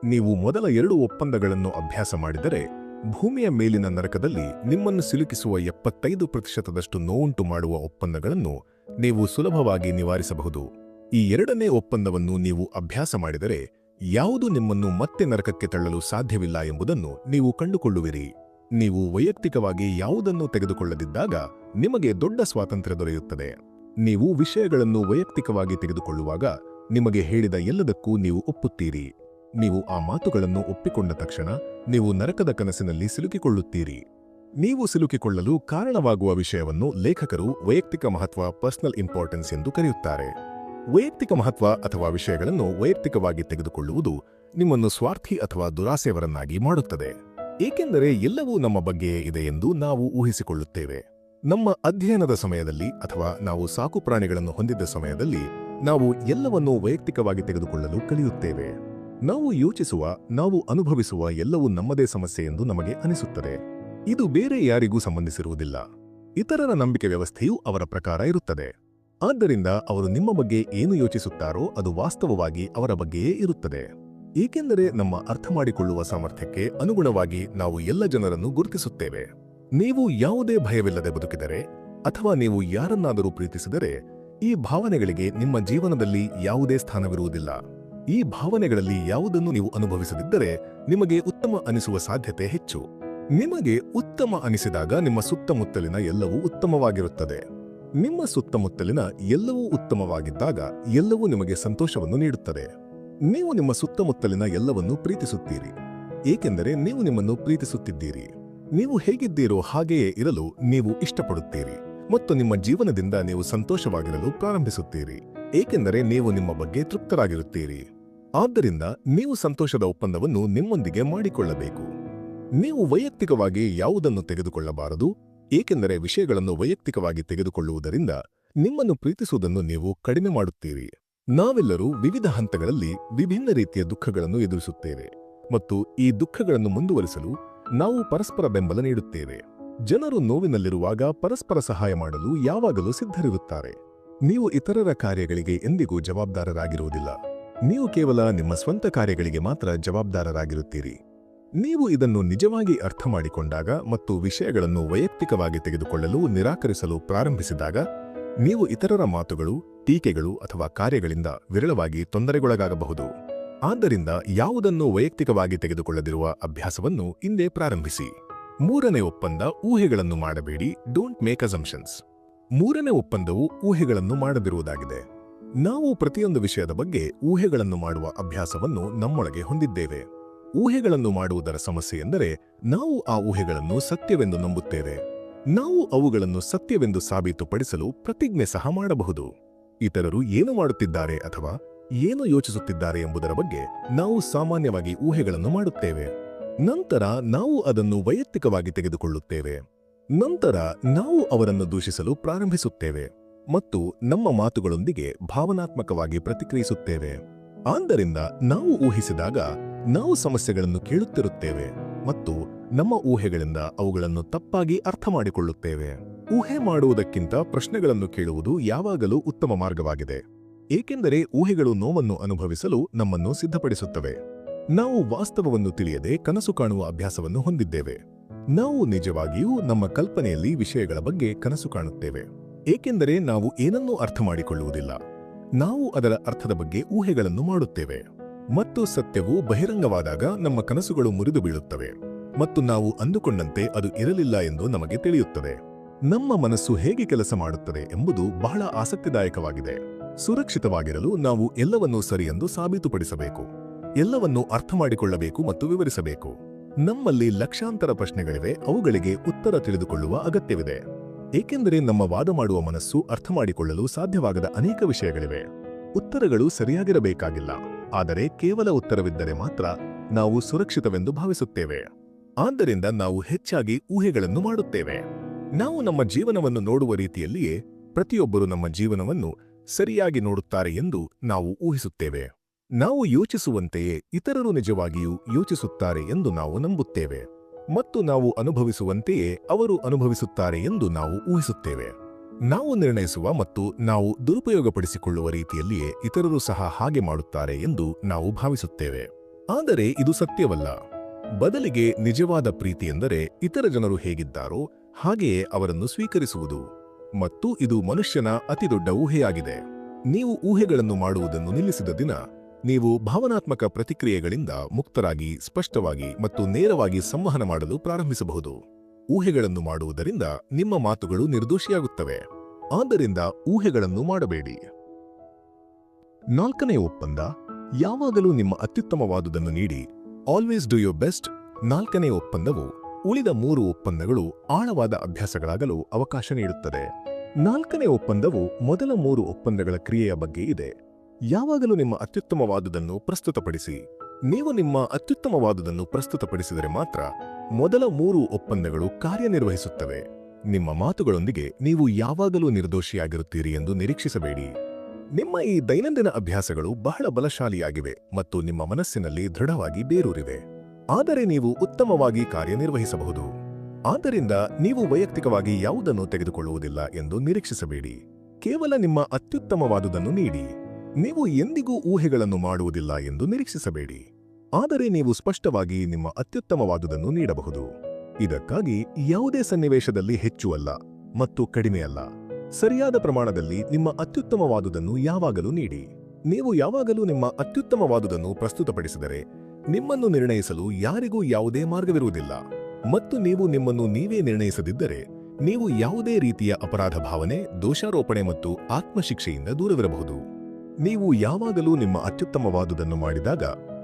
ನೀವು ಮೊದಲ ಎರಡು ಒಪ್ಪಂದಗಳನ್ನು ಅಭ್ಯಾಸ ಮಾಡಿದರೆ, ಭೂಮಿಯ ಮೇಲಿನ ನರಕದಲ್ಲಿ ನಿಮ್ಮನ್ನು ಸಿಲುಕಿಸುವ ಎಪ್ಪತ್ತೈದು ಪ್ರತಿಶತದಷ್ಟು ನೋವುಂಟು ಮಾಡುವ ಒಪ್ಪಂದಗಳನ್ನು ನೀವು ಸುಲಭವಾಗಿ ನಿವಾರಿಸಬಹುದು. ಈ ಎರಡನೇ ಒಪ್ಪಂದವನ್ನು ನೀವು ಅಭ್ಯಾಸ ಮಾಡಿದರೆ, ಯಾವುದು ನಿಮ್ಮನ್ನು ಮತ್ತೆ ನರಕಕ್ಕೆ ತಳ್ಳಲು ಸಾಧ್ಯವಿಲ್ಲ ಎಂಬುದನ್ನು ನೀವು ಕಂಡುಕೊಳ್ಳುವಿರಿ. ನೀವು ವೈಯಕ್ತಿಕವಾಗಿ ಯಾವುದನ್ನು ತೆಗೆದುಕೊಳ್ಳದಿದ್ದಾಗ, ನಿಮಗೆ ದೊಡ್ಡ ಸ್ವಾತಂತ್ರ್ಯ ದೊರೆಯುತ್ತದೆ. ನೀವು ವಿಷಯಗಳನ್ನು ವೈಯಕ್ತಿಕವಾಗಿ ತೆಗೆದುಕೊಳ್ಳುವಾಗ ನಿಮಗೆ ಹೇಳಿದ ಎಲ್ಲದಕ್ಕೂ ನೀವು ಒಪ್ಪುತ್ತೀರಿ. ನೀವು ಆ ಮಾತುಗಳನ್ನು ಒಪ್ಪಿಕೊಂಡ ತಕ್ಷಣ ನೀವು ನರಕದ ಕನಸಿನಲ್ಲಿ ಸಿಲುಕಿಕೊಳ್ಳುತ್ತೀರಿ. ನೀವು ಸಿಲುಕಿಕೊಳ್ಳಲು ಕಾರಣವಾಗುವ ವಿಷಯವನ್ನು ಲೇಖಕರು ವೈಯಕ್ತಿಕ ಮಹತ್ವ, ಪರ್ಸನಲ್ ಇಂಪಾರ್ಟೆನ್ಸ್ ಎಂದು ಕರೆಯುತ್ತಾರೆ. ವೈಯಕ್ತಿಕ ಮಹತ್ವ ಅಥವಾ ವಿಷಯಗಳನ್ನು ವೈಯಕ್ತಿಕವಾಗಿ ತೆಗೆದುಕೊಳ್ಳುವುದು ನಿಮ್ಮನ್ನು ಸ್ವಾರ್ಥಿ ಅಥವಾ ದುರಾಸೆಯವರನ್ನಾಗಿ ಮಾಡುತ್ತದೆ. ಏಕೆಂದರೆ ಎಲ್ಲವೂ ನಮ್ಮ ಬಗ್ಗೆಯೇ ಇದೆ ಎಂದು ನಾವು ಊಹಿಸಿಕೊಳ್ಳುತ್ತೇವೆ. ನಮ್ಮ ಅಧ್ಯಯನದ ಸಮಯದಲ್ಲಿ ಅಥವಾ ನಾವು ಸಾಕು ಪ್ರಾಣಿಗಳನ್ನು ಹೊಂದಿದ್ದ ಸಮಯದಲ್ಲಿ ನಾವು ಎಲ್ಲವನ್ನೂ ವೈಯಕ್ತಿಕವಾಗಿ ತೆಗೆದುಕೊಳ್ಳಲು ಕಲಿಯುತ್ತೇವೆ. ನಾವು ಯೋಚಿಸುವ, ನಾವು ಅನುಭವಿಸುವ ಎಲ್ಲವೂ ನಮ್ಮದೇ ಸಮಸ್ಯೆ ಎಂದು ನಮಗೆ ಅನಿಸುತ್ತದೆ. ಇದು ಬೇರೆ ಯಾರಿಗೂ ಸಂಬಂಧಿಸಿರುವುದಿಲ್ಲ. ಇತರರ ನಂಬಿಕೆ ವ್ಯವಸ್ಥೆಯು ಅವರ ಪ್ರಕಾರ ಇರುತ್ತದೆ. ಆದ್ದರಿಂದ ಅವರು ನಿಮ್ಮ ಬಗ್ಗೆ ಏನು ಯೋಚಿಸುತ್ತಾರೋ ಅದು ವಾಸ್ತವವಾಗಿ ಅವರ ಬಗ್ಗೆಯೇ ಇರುತ್ತದೆ. ಏಕೆಂದರೆ ನಮ್ಮ ಅರ್ಥ ಮಾಡಿಕೊಳ್ಳುವ ಸಾಮರ್ಥ್ಯಕ್ಕೆ ಅನುಗುಣವಾಗಿ ನಾವು ಎಲ್ಲ ಜನರನ್ನು ಗುರುತಿಸುತ್ತೇವೆ. ನೀವು ಯಾವುದೇ ಭಯವಿಲ್ಲದೆ ಬದುಕಿದರೆ ಅಥವಾ ನೀವು ಯಾರನ್ನಾದರೂ ಪ್ರೀತಿಸಿದರೆ ಈ ಭಾವನೆಗಳಿಗೆ ನಿಮ್ಮ ಜೀವನದಲ್ಲಿ ಯಾವುದೇ ಸ್ಥಾನವಿರುವುದಿಲ್ಲ. ಈ ಭಾವನೆಗಳಲ್ಲಿ ಯಾವುದನ್ನು ನೀವು ಅನುಭವಿಸದಿದ್ದರೆ ನಿಮಗೆ ಉತ್ತಮ ಅನಿಸುವ ಸಾಧ್ಯತೆ ಹೆಚ್ಚು. ನಿಮಗೆ ಉತ್ತಮ ಅನಿಸಿದಾಗ ನಿಮ್ಮ ಸುತ್ತಮುತ್ತಲಿನ ಎಲ್ಲವೂ ಉತ್ತಮವಾಗಿರುತ್ತದೆ. ನಿಮ್ಮ ಸುತ್ತಮುತ್ತಲಿನ ಎಲ್ಲವೂ ಉತ್ತಮವಾಗಿದ್ದಾಗ ಎಲ್ಲವೂ ನಿಮಗೆ ಸಂತೋಷವನ್ನು ನೀಡುತ್ತದೆ. ನೀವು ನಿಮ್ಮ ಸುತ್ತಮುತ್ತಲಿನ ಎಲ್ಲವನ್ನೂ ಪ್ರೀತಿಸುತ್ತೀರಿ. ಏಕೆಂದರೆ ನೀವು ನಿಮ್ಮನ್ನು ಪ್ರೀತಿಸುತ್ತಿದ್ದೀರಿ. ನೀವು ಹೇಗಿದ್ದೀರೋ ಹಾಗೆಯೇ ಇರಲು ನೀವು ಇಷ್ಟಪಡುತ್ತೀರಿ ಮತ್ತು ನಿಮ್ಮ ಜೀವನದಿಂದ ನೀವು ಸಂತೋಷವಾಗಿರಲು ಪ್ರಾರಂಭಿಸುತ್ತೀರಿ, ಏಕೆಂದರೆ ನೀವು ನಿಮ್ಮ ಬಗ್ಗೆ ತೃಪ್ತರಾಗಿರುತ್ತೀರಿ. ಆದ್ದರಿಂದ ನೀವು ಸಂತೋಷದ ಒಪ್ಪಂದವನ್ನು ನಿಮ್ಮೊಂದಿಗೆ ಮಾಡಿಕೊಳ್ಳಬೇಕು. ನೀವು ವೈಯಕ್ತಿಕವಾಗಿ ಯಾವುದನ್ನು ತೆಗೆದುಕೊಳ್ಳಬಾರದು, ಏಕೆಂದರೆ ವಿಷಯಗಳನ್ನು ವೈಯಕ್ತಿಕವಾಗಿ ತೆಗೆದುಕೊಳ್ಳುವುದರಿಂದ ನಿಮ್ಮನ್ನು ಪ್ರೀತಿಸುವುದನ್ನು ನೀವು ಕಡಿಮೆ ಮಾಡುತ್ತೀರಿ. ನಾವೆಲ್ಲರೂ ವಿವಿಧ ಹಂತಗಳಲ್ಲಿ ವಿಭಿನ್ನ ರೀತಿಯ ದುಃಖಗಳನ್ನು ಎದುರಿಸುತ್ತೇವೆ ಮತ್ತು ಈ ದುಃಖಗಳನ್ನು ಮುಂದುವರಿಸಲು ನಾವು ಪರಸ್ಪರ ಬೆಂಬಲ ನೀಡುತ್ತೇವೆ. ಜನರು ನೋವಿನಲ್ಲಿರುವಾಗ ಪರಸ್ಪರ ಸಹಾಯ ಮಾಡಲು ಯಾವಾಗಲೂ ಸಿದ್ಧರಿರುತ್ತಾರೆ. ನೀವು ಇತರರ ಕಾರ್ಯಗಳಿಗೆ ಎಂದಿಗೂ ಜವಾಬ್ದಾರರಾಗಿರುವುದಿಲ್ಲ. ನೀವು ಕೇವಲ ನಿಮ್ಮ ಸ್ವಂತ ಕಾರ್ಯಗಳಿಗೆ ಮಾತ್ರ ಜವಾಬ್ದಾರರಾಗಿರುತ್ತೀರಿ. ನೀವು ಇದನ್ನು ನಿಜವಾಗಿ ಅರ್ಥ ಮಾಡಿಕೊಂಡಾಗ ಮತ್ತು ವಿಷಯಗಳನ್ನು ವೈಯಕ್ತಿಕವಾಗಿ ತೆಗೆದುಕೊಳ್ಳಲು ನಿರಾಕರಿಸಲು ಪ್ರಾರಂಭಿಸಿದಾಗ, ನೀವು ಇತರರ ಮಾತುಗಳು, ಟೀಕೆಗಳು ಅಥವಾ ಕಾರ್ಯಗಳಿಂದ ವಿರಳವಾಗಿ ತೊಂದರೆಗೊಳಗಾಗಬಹುದು. ಆದ್ದರಿಂದ ಯಾವುದನ್ನು ವೈಯಕ್ತಿಕವಾಗಿ ತೆಗೆದುಕೊಳ್ಳದಿರುವ ಅಭ್ಯಾಸವನ್ನು ಇಂದೇ ಪ್ರಾರಂಭಿಸಿ. ಮೂರನೇ ಒಪ್ಪಂದ ಊಹೆಗಳನ್ನು ಮಾಡಬೇಡಿ. ಡೋಂಟ್ ಮೇಕ್ ಅಸಂಪ್ಷನ್ಸ್ ಮೂರನೇ ಒಪ್ಪಂದವು ಊಹೆಗಳನ್ನು ಮಾಡದಿರುವುದಾಗಿದೆ. ನಾವು ಪ್ರತಿಯೊಂದು ವಿಷಯದ ಬಗ್ಗೆ ಊಹೆಗಳನ್ನು ಮಾಡುವ ಅಭ್ಯಾಸವನ್ನು ನಮ್ಮೊಳಗೆ ಹೊಂದಿದ್ದೇವೆ. ಊಹೆಗಳನ್ನು ಮಾಡುವುದರ ಸಮಸ್ಯೆ ಎಂದರೆ ನಾವು ಆ ಊಹೆಗಳನ್ನು ಸತ್ಯವೆಂದು ನಂಬುತ್ತೇವೆ. ನಾವು ಅವುಗಳನ್ನು ಸತ್ಯವೆಂದು ಸಾಬೀತುಪಡಿಸಲು ಪ್ರತಿಜ್ಞೆ ಸಹ ಮಾಡಬಹುದು. ಇತರರು ಏನು ಮಾಡುತ್ತಿದ್ದಾರೆ ಅಥವಾ ಏನು ಯೋಚಿಸುತ್ತಿದ್ದಾರೆ ಎಂಬುದರ ಬಗ್ಗೆ ನಾವು ಸಾಮಾನ್ಯವಾಗಿ ಊಹೆಗಳನ್ನು ಮಾಡುತ್ತೇವೆ. ನಂತರ ನಾವು ಅದನ್ನು ವೈಯಕ್ತಿಕವಾಗಿ ತೆಗೆದುಕೊಳ್ಳುತ್ತೇವೆ. ನಂತರ ನಾವು ಅವರನ್ನು ದೂಷಿಸಲು ಪ್ರಾರಂಭಿಸುತ್ತೇವೆ ಮತ್ತು ನಮ್ಮ ಮಾತುಗಳೊಂದಿಗೆ ಭಾವನಾತ್ಮಕವಾಗಿ ಪ್ರತಿಕ್ರಿಯಿಸುತ್ತೇವೆ. ಆದ್ದರಿಂದ ನಾವು ಊಹಿಸಿದಾಗ ನಾವು ಸಮಸ್ಯೆಗಳನ್ನು ಕೇಳುತ್ತಿರುತ್ತೇವೆ ಮತ್ತು ನಮ್ಮ ಊಹೆಗಳಿಂದ ಅವುಗಳನ್ನು ತಪ್ಪಾಗಿ ಅರ್ಥ ಮಾಡಿಕೊಳ್ಳುತ್ತೇವೆ ಊಹೆ ಮಾಡುವುದಕ್ಕಿಂತ ಪ್ರಶ್ನೆಗಳನ್ನು ಕೇಳುವುದು ಯಾವಾಗಲೂ ಉತ್ತಮ ಮಾರ್ಗವಾಗಿದೆ. ಏಕೆಂದರೆ ಊಹೆಗಳು ನೋವನ್ನು ಅನುಭವಿಸಲು ನಮ್ಮನ್ನು ಸಿದ್ಧಪಡಿಸುತ್ತವೆ. ನಾವು ವಾಸ್ತವವನ್ನು ತಿಳಿಯದೆ ಕನಸು ಕಾಣುವ ಅಭ್ಯಾಸವನ್ನು ಹೊಂದಿದ್ದೇವೆ. ನಾವು ನಿಜವಾಗಿಯೂ ನಮ್ಮ ಕಲ್ಪನೆಯಲ್ಲಿ ವಿಷಯಗಳ ಬಗ್ಗೆ ಕನಸು ಕಾಣುತ್ತೇವೆ. ಏಕೆಂದರೆ ನಾವು ಏನನ್ನೂ ಅರ್ಥ ಮಾಡಿಕೊಳ್ಳುವುದಿಲ್ಲ. ನಾವು ಅದರ ಅರ್ಥದ ಬಗ್ಗೆ ಊಹೆಗಳನ್ನು ಮಾಡುತ್ತೇವೆ. ಮತ್ತು ಸತ್ಯವು ಬಹಿರಂಗವಾದಾಗ ನಮ್ಮ ಕನಸುಗಳು ಮುರಿದು ಬೀಳುತ್ತವೆ. ಮತ್ತು ನಾವು ಅಂದುಕೊಂಡಂತೆ ಅದು ಇರಲಿಲ್ಲ ಎಂದು ನಮಗೆ ತಿಳಿಯುತ್ತದೆ. ನಮ್ಮ ಮನಸ್ಸು ಹೇಗೆ ಕೆಲಸ ಮಾಡುತ್ತದೆ ಎಂಬುದು ಬಹಳ ಆಸಕ್ತಿದಾಯಕವಾಗಿದೆ. ಸುರಕ್ಷಿತವಾಗಿರಲು ನಾವು ಎಲ್ಲವನ್ನೂ ಸರಿಯೆಂದು ಸಾಬೀತುಪಡಿಸಬೇಕು. ಎಲ್ಲವನ್ನೂ ಅರ್ಥ ಮಾಡಿಕೊಳ್ಳಬೇಕು ಮತ್ತು ವಿವರಿಸಬೇಕು. ನಮ್ಮಲ್ಲಿ ಲಕ್ಷಾಂತರ ಪ್ರಶ್ನೆಗಳಿವೆ, ಅವುಗಳಿಗೆ ಉತ್ತರ ತಿಳಿದುಕೊಳ್ಳುವ ಅಗತ್ಯವಿದೆ. ಏಕೆಂದರೆ ನಮ್ಮ ವಾದ ಮಾಡುವ ಮನಸ್ಸು ಅರ್ಥ ಮಾಡಿಕೊಳ್ಳಲು ಸಾಧ್ಯವಾಗದ ಅನೇಕ ವಿಷಯಗಳಿವೆ. ಉತ್ತರಗಳು ಸರಿಯಾಗಿರಬೇಕಾಗಿಲ್ಲ, ಆದರೆ ಕೇವಲ ಉತ್ತರವಿದ್ದರೆ ಮಾತ್ರ ನಾವು ಸುರಕ್ಷಿತವೆಂದು ಭಾವಿಸುತ್ತೇವೆ. ಆದ್ದರಿಂದ ನಾವು ಹೆಚ್ಚಾಗಿ ಊಹೆಗಳನ್ನು ಮಾಡುತ್ತೇವೆ. ನಾವು ನಮ್ಮ ಜೀವನವನ್ನು ನೋಡುವ ರೀತಿಯಲ್ಲಿಯೇ ಪ್ರತಿಯೊಬ್ಬರು ನಮ್ಮ ಜೀವನವನ್ನು ಸರಿಯಾಗಿ ನೋಡುತ್ತಾರೆ ಎಂದು ನಾವು ಊಹಿಸುತ್ತೇವೆ. ನಾವು ಯೋಚಿಸುವಂತೆಯೇ ಇತರರು ನಿಜವಾಗಿಯೂ ಯೋಚಿಸುತ್ತಾರೆ ಎಂದು ನಾವು ನಂಬುತ್ತೇವೆ ಮತ್ತು ನಾವು ಅನುಭವಿಸುವಂತೆಯೇ ಅವರು ಅನುಭವಿಸುತ್ತಾರೆ ಎಂದು ನಾವು ಊಹಿಸುತ್ತೇವೆ. ನಾವು ನಿರ್ಣಯಿಸುವ ಮತ್ತು ನಾವು ದುರುಪಯೋಗಪಡಿಸಿಕೊಳ್ಳುವ ರೀತಿಯಲ್ಲಿಯೇ ಇತರರು ಸಹ ಹಾಗೆ ಮಾಡುತ್ತಾರೆ ಎಂದು ನಾವು ಭಾವಿಸುತ್ತೇವೆ. ಆದರೆ ಇದು ಸತ್ಯವಲ್ಲ. ಬದಲಿಗೆ ನಿಜವಾದ ಪ್ರೀತಿ ಎಂದರೆ ಇತರ ಜನರು ಹೇಗಿದ್ದಾರೋ ಹಾಗೆಯೇ ಅವರನ್ನು ಸ್ವೀಕರಿಸುವುದು. ಮತ್ತು ಇದು ಮನುಷ್ಯನ ಅತಿದೊಡ್ಡ ಊಹೆಯಾಗಿದೆ. ನೀವು ಊಹೆಗಳನ್ನು ಮಾಡುವುದನ್ನು ನಿಲ್ಲಿಸಿದ ದಿನ, ನೀವು ಭಾವನಾತ್ಮಕ ಪ್ರತಿಕ್ರಿಯೆಗಳಿಂದ ಮುಕ್ತರಾಗಿ, ಸ್ಪಷ್ಟವಾಗಿ ಮತ್ತು ನೇರವಾಗಿ ಸಂವಹನ ಮಾಡಲು ಪ್ರಾರಂಭಿಸಬಹುದು. ಊಹೆಗಳನ್ನು ಮಾಡುವುದರಿಂದ ನಿಮ್ಮ ಮಾತುಗಳು ನಿರ್ದೋಷಿಯಾಗುತ್ತವೆ. ಆದ್ದರಿಂದ ಊಹೆಗಳನ್ನು ಮಾಡಬೇಡಿ. ನಾಲ್ಕನೇ ಒಪ್ಪಂದ, ಯಾವಾಗಲೂ ನಿಮ್ಮ ಅತ್ಯುತ್ತಮವಾದುದನ್ನು ನೀಡಿ. Always do your best. ನಾಲ್ಕನೇ ಒಪ್ಪಂದವು ಉಳಿದ ಮೂರು ಒಪ್ಪಂದಗಳು ಆಳವಾದ ಅಭ್ಯಾಸಗಳಾಗಲು ಅವಕಾಶ ನೀಡುತ್ತದೆ. ನಾಲ್ಕನೇ ಒಪ್ಪಂದವು ಮೊದಲ ಮೂರು ಒಪ್ಪಂದಗಳ ಕ್ರಿಯೆಯ ಬಗ್ಗೆ ಇದೆ. ಯಾವಾಗಲೂ ನಿಮ್ಮ ಅತ್ಯುತ್ತಮವಾದುದನ್ನು ಪ್ರಸ್ತುತಪಡಿಸಿ. ನೀವು ನಿಮ್ಮ ಅತ್ಯುತ್ತಮವಾದುದನ್ನು ಪ್ರಸ್ತುತಪಡಿಸಿದರೆ ಮಾತ್ರ ಮೊದಲ ಮೂರು ಒಪ್ಪಂದಗಳು ಕಾರ್ಯನಿರ್ವಹಿಸುತ್ತವೆ. ನಿಮ್ಮ ಮಾತುಗಳೊಂದಿಗೆ ನೀವು ಯಾವಾಗಲೂ ನಿರ್ದೋಷಿಯಾಗಿರುತ್ತೀರಿ ಎಂದು ನಿರೀಕ್ಷಿಸಬೇಡಿ. ನಿಮ್ಮ ಈ ದೈನಂದಿನ ಅಭ್ಯಾಸಗಳು ಬಹಳ ಬಲಶಾಲಿಯಾಗಿವೆ ಮತ್ತು ನಿಮ್ಮ ಮನಸ್ಸಿನಲ್ಲಿ ದೃಢವಾಗಿ ಬೇರೂರಿವೆ. ಆದರೆ ನೀವು ಉತ್ತಮವಾಗಿ ಕಾರ್ಯನಿರ್ವಹಿಸಬಹುದು. ಆದ್ದರಿಂದ ನೀವು ವೈಯಕ್ತಿಕವಾಗಿ ಯಾವುದನ್ನು ತೆಗೆದುಕೊಳ್ಳುವುದಿಲ್ಲ ಎಂದು ನಿರೀಕ್ಷಿಸಬೇಡಿ. ಕೇವಲ ನಿಮ್ಮ ಅತ್ಯುತ್ತಮವಾದುದನ್ನು ನೀಡಿ. ನೀವು ಎಂದಿಗೂ ಊಹೆಗಳನ್ನು ಮಾಡುವುದಿಲ್ಲ ಎಂದು ನಿರೀಕ್ಷಿಸಬೇಡಿ. ಆದರೆ ನೀವು ಸ್ಪಷ್ಟವಾಗಿ ನಿಮ್ಮ ಅತ್ಯುತ್ತಮವಾದುದನ್ನು ನೀಡಬಹುದು. ಇದಕ್ಕಾಗಿ ಯಾವುದೇ ಸನ್ನಿವೇಶದಲ್ಲಿ ಹೆಚ್ಚು ಅಲ್ಲ ಮತ್ತು ಕಡಿಮೆಯಲ್ಲ ಸರಿಯಾದ ಪ್ರಮಾಣದಲ್ಲಿ ನಿಮ್ಮ ಅತ್ಯುತ್ತಮವಾದುದನ್ನು ಯಾವಾಗಲೂ ನೀಡಿ. ನೀವು ಯಾವಾಗಲೂ ನಿಮ್ಮ ಅತ್ಯುತ್ತಮವಾದುದನ್ನು ಪ್ರಸ್ತುತಪಡಿಸಿದರೆ ನಿಮ್ಮನ್ನು ನಿರ್ಣಯಿಸಲು ಯಾರಿಗೂ ಯಾವುದೇ ಮಾರ್ಗವಿರುವುದಿಲ್ಲ. ಮತ್ತು ನೀವು ನಿಮ್ಮನ್ನು ನೀವೇ ನಿರ್ಣಯಿಸದಿದ್ದರೆ, ನೀವು ಯಾವುದೇ ರೀತಿಯ ಅಪರಾಧ ಭಾವನೆ, ದೋಷಾರೋಪಣೆ ಮತ್ತು ಆತ್ಮಶಿಕ್ಷೆಯಿಂದ ದೂರವಿರಬಹುದು. ನೀವು ಯಾವಾಗಲೂ ನಿಮ್ಮ ಅತ್ಯುತ್ತಮವಾದುದನ್ನು ಮಾಡಿದಾಗ,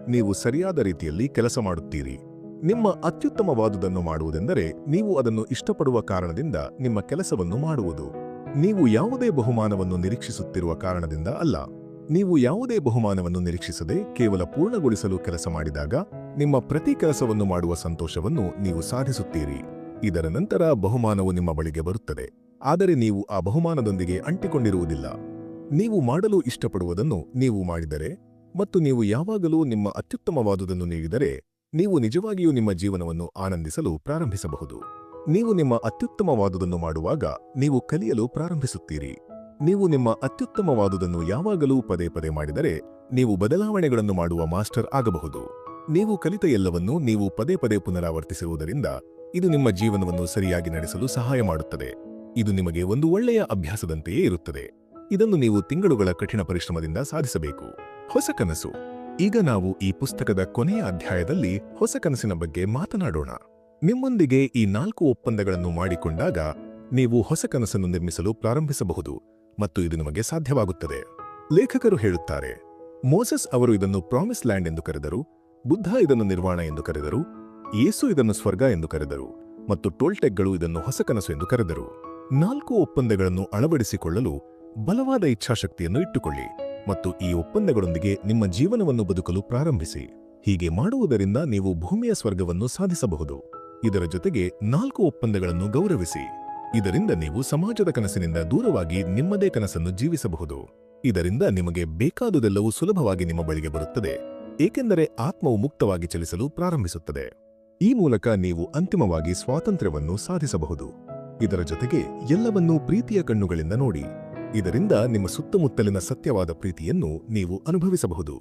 ನೀವು ಸರಿಯಾದ ರೀತಿಯಲ್ಲಿ ಕೆಲಸ ಮಾಡುತ್ತೀರಿ. ನಿಮ್ಮ ಅತ್ಯುತ್ತಮವಾದುದನ್ನು ಮಾಡುವುದೆಂದರೆ, ನೀವು ಅದನ್ನು ಇಷ್ಟಪಡುವ ಕಾರಣದಿಂದ ನಿಮ್ಮ ಕೆಲಸವನ್ನು ಮಾಡುವುದು. ನೀವು ಯಾವುದೇ ಬಹುಮಾನವನ್ನು ನಿರೀಕ್ಷಿಸುತ್ತಿರುವ ಕಾರಣದಿಂದ ಅಲ್ಲ. ನೀವು ಯಾವುದೇ ಬಹುಮಾನವನ್ನು ನಿರೀಕ್ಷಿಸದೆ ಕೇವಲ ಪೂರ್ಣಗೊಳಿಸಲು ಕೆಲಸ ಮಾಡಿದಾಗ ನಿಮ್ಮ ಪ್ರತಿ ಕೆಲಸವನ್ನು ಮಾಡುವ ಸಂತೋಷವನ್ನು ನೀವು ಸಾಧಿಸುತ್ತೀರಿ. ಇದರ ನಂತರ ಬಹುಮಾನವು ನಿಮ್ಮ ಬಳಿಗೆ ಬರುತ್ತದೆ. ಆದರೆ ನೀವು ಆ ಬಹುಮಾನದೊಂದಿಗೆ ಅಂಟಿಕೊಂಡಿರುವುದಿಲ್ಲ. ನೀವು ಮಾಡಲು ಇಷ್ಟಪಡುವುದನ್ನು ನೀವು ಮಾಡಿದರೆ ಮತ್ತು ನೀವು ಯಾವಾಗಲೂ ನಿಮ್ಮ ಅತ್ಯುತ್ತಮವಾದುದನ್ನು ನೀಡಿದರೆ ನೀವು ನಿಜವಾಗಿಯೂ ನಿಮ್ಮ ಜೀವನವನ್ನು ಆನಂದಿಸಲು ಪ್ರಾರಂಭಿಸಬಹುದು. ನೀವು ನಿಮ್ಮ ಅತ್ಯುತ್ತಮವಾದುದನ್ನು ಮಾಡುವಾಗ ನೀವು ಕಲಿಯಲು ಪ್ರಾರಂಭಿಸುತ್ತೀರಿ. ನೀವು ನಿಮ್ಮ ಅತ್ಯುತ್ತಮವಾದುದನ್ನು ಯಾವಾಗಲೂ ಪದೇ ಪದೇ ಮಾಡಿದರೆ ನೀವು ಬದಲಾವಣೆಗಳನ್ನು ಮಾಡುವ ಮಾಸ್ಟರ್ ಆಗಬಹುದು. ನೀವು ಕಲಿತ ಎಲ್ಲವನ್ನು ನೀವು ಪದೇ ಪದೇ ಪುನರಾವರ್ತಿಸುವುದರಿಂದ ಇದು ನಿಮ್ಮ ಜೀವನವನ್ನು ಸರಿಯಾಗಿ ನಡೆಸಲು ಸಹಾಯ ಮಾಡುತ್ತದೆ. ಇದು ನಿಮಗೆ ಒಂದು ಒಳ್ಳೆಯ ಅಭ್ಯಾಸದಂತೆಯೇ ಇರುತ್ತದೆ. ಇದನ್ನು ನೀವು ತಿಂಗಳುಗಳ ಕಠಿಣ ಪರಿಶ್ರಮದಿಂದ ಸಾಧಿಸಬೇಕು. ಹೊಸ ಕನಸು. ಈಗ ನಾವು ಈ ಪುಸ್ತಕದ ಕೊನೆಯ ಅಧ್ಯಾಯದಲ್ಲಿ ಹೊಸ ಕನಸಿನ ಬಗ್ಗೆ ಮಾತನಾಡೋಣ. ನಿಮ್ಮೊಂದಿಗೆ ಈ ನಾಲ್ಕು ಒಪ್ಪಂದಗಳನ್ನು ಮಾಡಿಕೊಂಡಾಗ ನೀವು ಹೊಸ ಕನಸನ್ನು ನಿರ್ಮಿಸಲು ಪ್ರಾರಂಭಿಸಬಹುದು. ಮತ್ತು ಇದು ನಿಮಗೆ ಸಾಧ್ಯವಾಗುತ್ತದೆ. ಲೇಖಕರು ಹೇಳುತ್ತಾರೆ, ಮೋಸಸ್ ಅವರು ಇದನ್ನು ಪ್ರಾಮಿಸ್ ಲ್ಯಾಂಡ್ ಎಂದು ಕರೆದರು, ಬುದ್ಧ ಇದನ್ನು ನಿರ್ವಾಣ ಎಂದು ಕರೆದರು ಯೇಸು ಇದನ್ನು ಸ್ವರ್ಗ ಎಂದು ಕರೆದರು, ಮತ್ತು ಟೋಲ್ಟೆಕ್ಗಳು ಇದನ್ನು ಹೊಸ ಕನಸು ಎಂದು ಕರೆದರು. ನಾಲ್ಕು ಒಪ್ಪಂದಗಳನ್ನು ಅಳವಡಿಸಿಕೊಳ್ಳಲು ಬಲವಾದ ಇಚ್ಛಾಶಕ್ತಿಯನ್ನು ಇಟ್ಟುಕೊಳ್ಳಿ ಮತ್ತು ಈ ಒಪ್ಪಂದಗಳೊಂದಿಗೆ ನಿಮ್ಮ ಜೀವನವನ್ನು ಬದುಕಲು ಪ್ರಾರಂಭಿಸಿ. ಹೀಗೆ ಮಾಡುವುದರಿಂದ ನೀವು ಭೂಮಿಯ ಸ್ವರ್ಗವನ್ನು ಸಾಧಿಸಬಹುದು. ಇದರ ಜೊತೆಗೆ ನಾಲ್ಕು ಒಪ್ಪಂದಗಳನ್ನು ಗೌರವಿಸಿ. ಇದರಿಂದ ನೀವು ಸಮಾಜದ ಕನಸಿನಿಂದ ದೂರವಾಗಿ ನಿಮ್ಮದೇ ಕನಸನ್ನು ಜೀವಿಸಬಹುದು. ಇದರಿಂದ ನಿಮಗೆ ಬೇಕಾದುದೆಲ್ಲವೂ ಸುಲಭವಾಗಿ ನಿಮ್ಮ ಬಳಿಗೆ ಬರುತ್ತದೆ. ಏಕೆಂದರೆ ಆತ್ಮವು ಮುಕ್ತವಾಗಿ ಚಲಿಸಲು ಪ್ರಾರಂಭಿಸುತ್ತದೆ. ಈ ಮೂಲಕ ನೀವು ಅಂತಿಮವಾಗಿ ಸ್ವಾತಂತ್ರ್ಯವನ್ನು ಸಾಧಿಸಬಹುದು. ಇದರ ಜೊತೆಗೆ ಎಲ್ಲವನ್ನೂ ಪ್ರೀತಿಯ ಕಣ್ಣುಗಳಿಂದ ನೋಡಿ. ಇದರಿಂದ ನಿಮ್ಮ ಸುತ್ತಮುತ್ತಲಿನ ಸತ್ಯವಾದ ಪ್ರೀತಿಯನ್ನು ನೀವು ಅನುಭವಿಸಬಹುದು.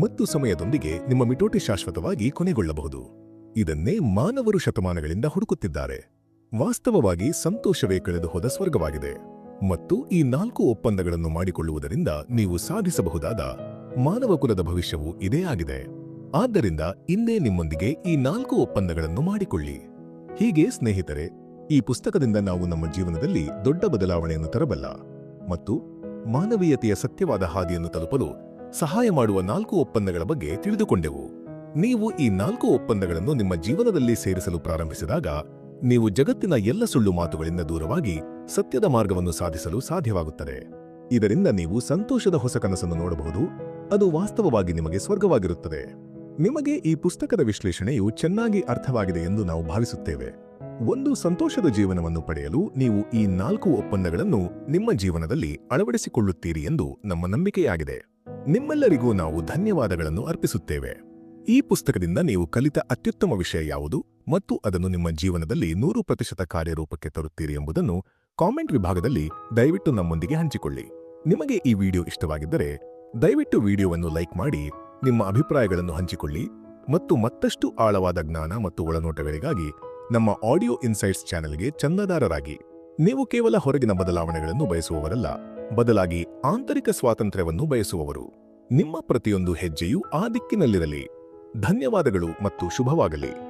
ಮತ್ತು ಸಮಯದೊಂದಿಗೆ ನಿಮ್ಮ ಮಿಟೋಟಿ ಶಾಶ್ವತವಾಗಿ ಕೊನೆಗೊಳ್ಳಬಹುದು. ಇದನ್ನೇ ಮಾನವರು ಶತಮಾನಗಳಿಂದ ಹುಡುಕುತ್ತಿದ್ದಾರೆ. ವಾಸ್ತವವಾಗಿ ಸಂತೋಷವೇ ಕಳೆದು ಹೋದ ಸ್ವರ್ಗವಾಗಿದೆ. ಮತ್ತು ಈ ನಾಲ್ಕು ಒಪ್ಪಂದಗಳನ್ನು ಮಾಡಿಕೊಳ್ಳುವುದರಿಂದ ನೀವು ಸಾಧಿಸಬಹುದಾದ ಮಾನವ ಕುಲದ ಭವಿಷ್ಯವು ಇದೇ ಆಗಿದೆ. ಆದ್ದರಿಂದ ಇಂದೇ ನಿಮ್ಮೊಂದಿಗೆ ಈ ನಾಲ್ಕು ಒಪ್ಪಂದಗಳನ್ನು ಮಾಡಿಕೊಳ್ಳಿ. ಹೀಗೆ ಸ್ನೇಹಿತರೆ, ಈ ಪುಸ್ತಕದಿಂದ ನಾವು ನಮ್ಮ ಜೀವನದಲ್ಲಿ ದೊಡ್ಡ ಬದಲಾವಣೆಯನ್ನು ತರಬಲ್ಲ ಮತ್ತು ಮಾನವೀಯತೆಯ ಸತ್ಯವಾದ ಹಾದಿಯನ್ನು ತಲುಪಲು ಸಹಾಯ ಮಾಡುವ ನಾಲ್ಕು ಒಪ್ಪಂದಗಳ ಬಗ್ಗೆ ತಿಳಿದುಕೊಂಡೆವು. ನೀವು ಈ ನಾಲ್ಕು ಒಪ್ಪಂದಗಳನ್ನು ನಿಮ್ಮ ಜೀವನದಲ್ಲಿ ಸೇರಿಸಲು ಪ್ರಾರಂಭಿಸಿದಾಗ ನೀವು ಜಗತ್ತಿನ ಎಲ್ಲ ಸುಳ್ಳು ಮಾತುಗಳಿಂದ ದೂರವಾಗಿ ಸತ್ಯದ ಮಾರ್ಗವನ್ನು ಸಾಧಿಸಲು ಸಾಧ್ಯವಾಗುತ್ತದೆ. ಇದರಿಂದ ನೀವು ಸಂತೋಷದ ಹೊಸ ಕನಸನ್ನು ನೋಡಬಹುದು. ಅದು ವಾಸ್ತವವಾಗಿ ನಿಮಗೆ ಸ್ವರ್ಗವಾಗಿರುತ್ತದೆ. ನಿಮಗೆ ಈ ಪುಸ್ತಕದ ವಿಶ್ಲೇಷಣೆಯು ಚೆನ್ನಾಗಿ ಅರ್ಥವಾಗಿದೆ ಎಂದು ನಾವು ಭಾವಿಸುತ್ತೇವೆ. ಒಂದು ಸಂತೋಷದ ಜೀವನವನ್ನು ಪಡೆಯಲು ನೀವು ಈ ನಾಲ್ಕು ಒಪ್ಪಂದಗಳನ್ನು ನಿಮ್ಮ ಜೀವನದಲ್ಲಿ ಅಳವಡಿಸಿಕೊಳ್ಳುತ್ತೀರಿ ಎಂದು ನಮ್ಮ ನಂಬಿಕೆಯಾಗಿದೆ. ನಿಮ್ಮೆಲ್ಲರಿಗೂ ನಾವು ಧನ್ಯವಾದಗಳನ್ನು ಅರ್ಪಿಸುತ್ತೇವೆ. ಈ ಪುಸ್ತಕದಿಂದ ನೀವು ಕಲಿತ ಅತ್ಯುತ್ತಮ ವಿಷಯ ಯಾವುದು? ಮತ್ತು ಅದನ್ನು ನಿಮ್ಮ ಜೀವನದಲ್ಲಿ ನೂರು ಪ್ರತಿಶತ ಕಾರ್ಯರೂಪಕ್ಕೆ ತರುತ್ತೀರಿ ಎಂಬುದನ್ನು ಕಾಮೆಂಟ್ ವಿಭಾಗದಲ್ಲಿ ದಯವಿಟ್ಟು ನಮ್ಮೊಂದಿಗೆ ಹಂಚಿಕೊಳ್ಳಿ. ನಿಮಗೆ ಈ ವಿಡಿಯೋ ಇಷ್ಟವಾಗಿದ್ದರೆ ದಯವಿಟ್ಟು ವಿಡಿಯೋವನ್ನು ಲೈಕ್ ಮಾಡಿ, ನಿಮ್ಮ ಅಭಿಪ್ರಾಯಗಳನ್ನು ಹಂಚಿಕೊಳ್ಳಿ ಮತ್ತು ಮತ್ತಷ್ಟು ಆಳವಾದ ಜ್ಞಾನ ಮತ್ತು ಒಳನೋಟಗಳಿಗಾಗಿ ನಮ್ಮ ಆಡಿಯೋ ಇನ್ಸೈಟ್ಸ್ ಚಾನೆಲ್ಗೆ ಚಂದಾದಾರರಾಗಿ. ನೀವು ಕೇವಲ ಹೊರಗಿನ ಬದಲಾವಣೆಗಳನ್ನು ಬಯಸುವವರಲ್ಲ, ಬದಲಾಗಿ ಆಂತರಿಕ ಸ್ವಾತಂತ್ರ್ಯವನ್ನು ಬಯಸುವವರು. ನಿಮ್ಮ ಪ್ರತಿಯೊಂದು ಹೆಜ್ಜೆಯೂ ಆ ದಿಕ್ಕಿನಲ್ಲಿರಲಿ. ಧನ್ಯವಾದಗಳು ಮತ್ತು ಶುಭವಾಗಲಿ.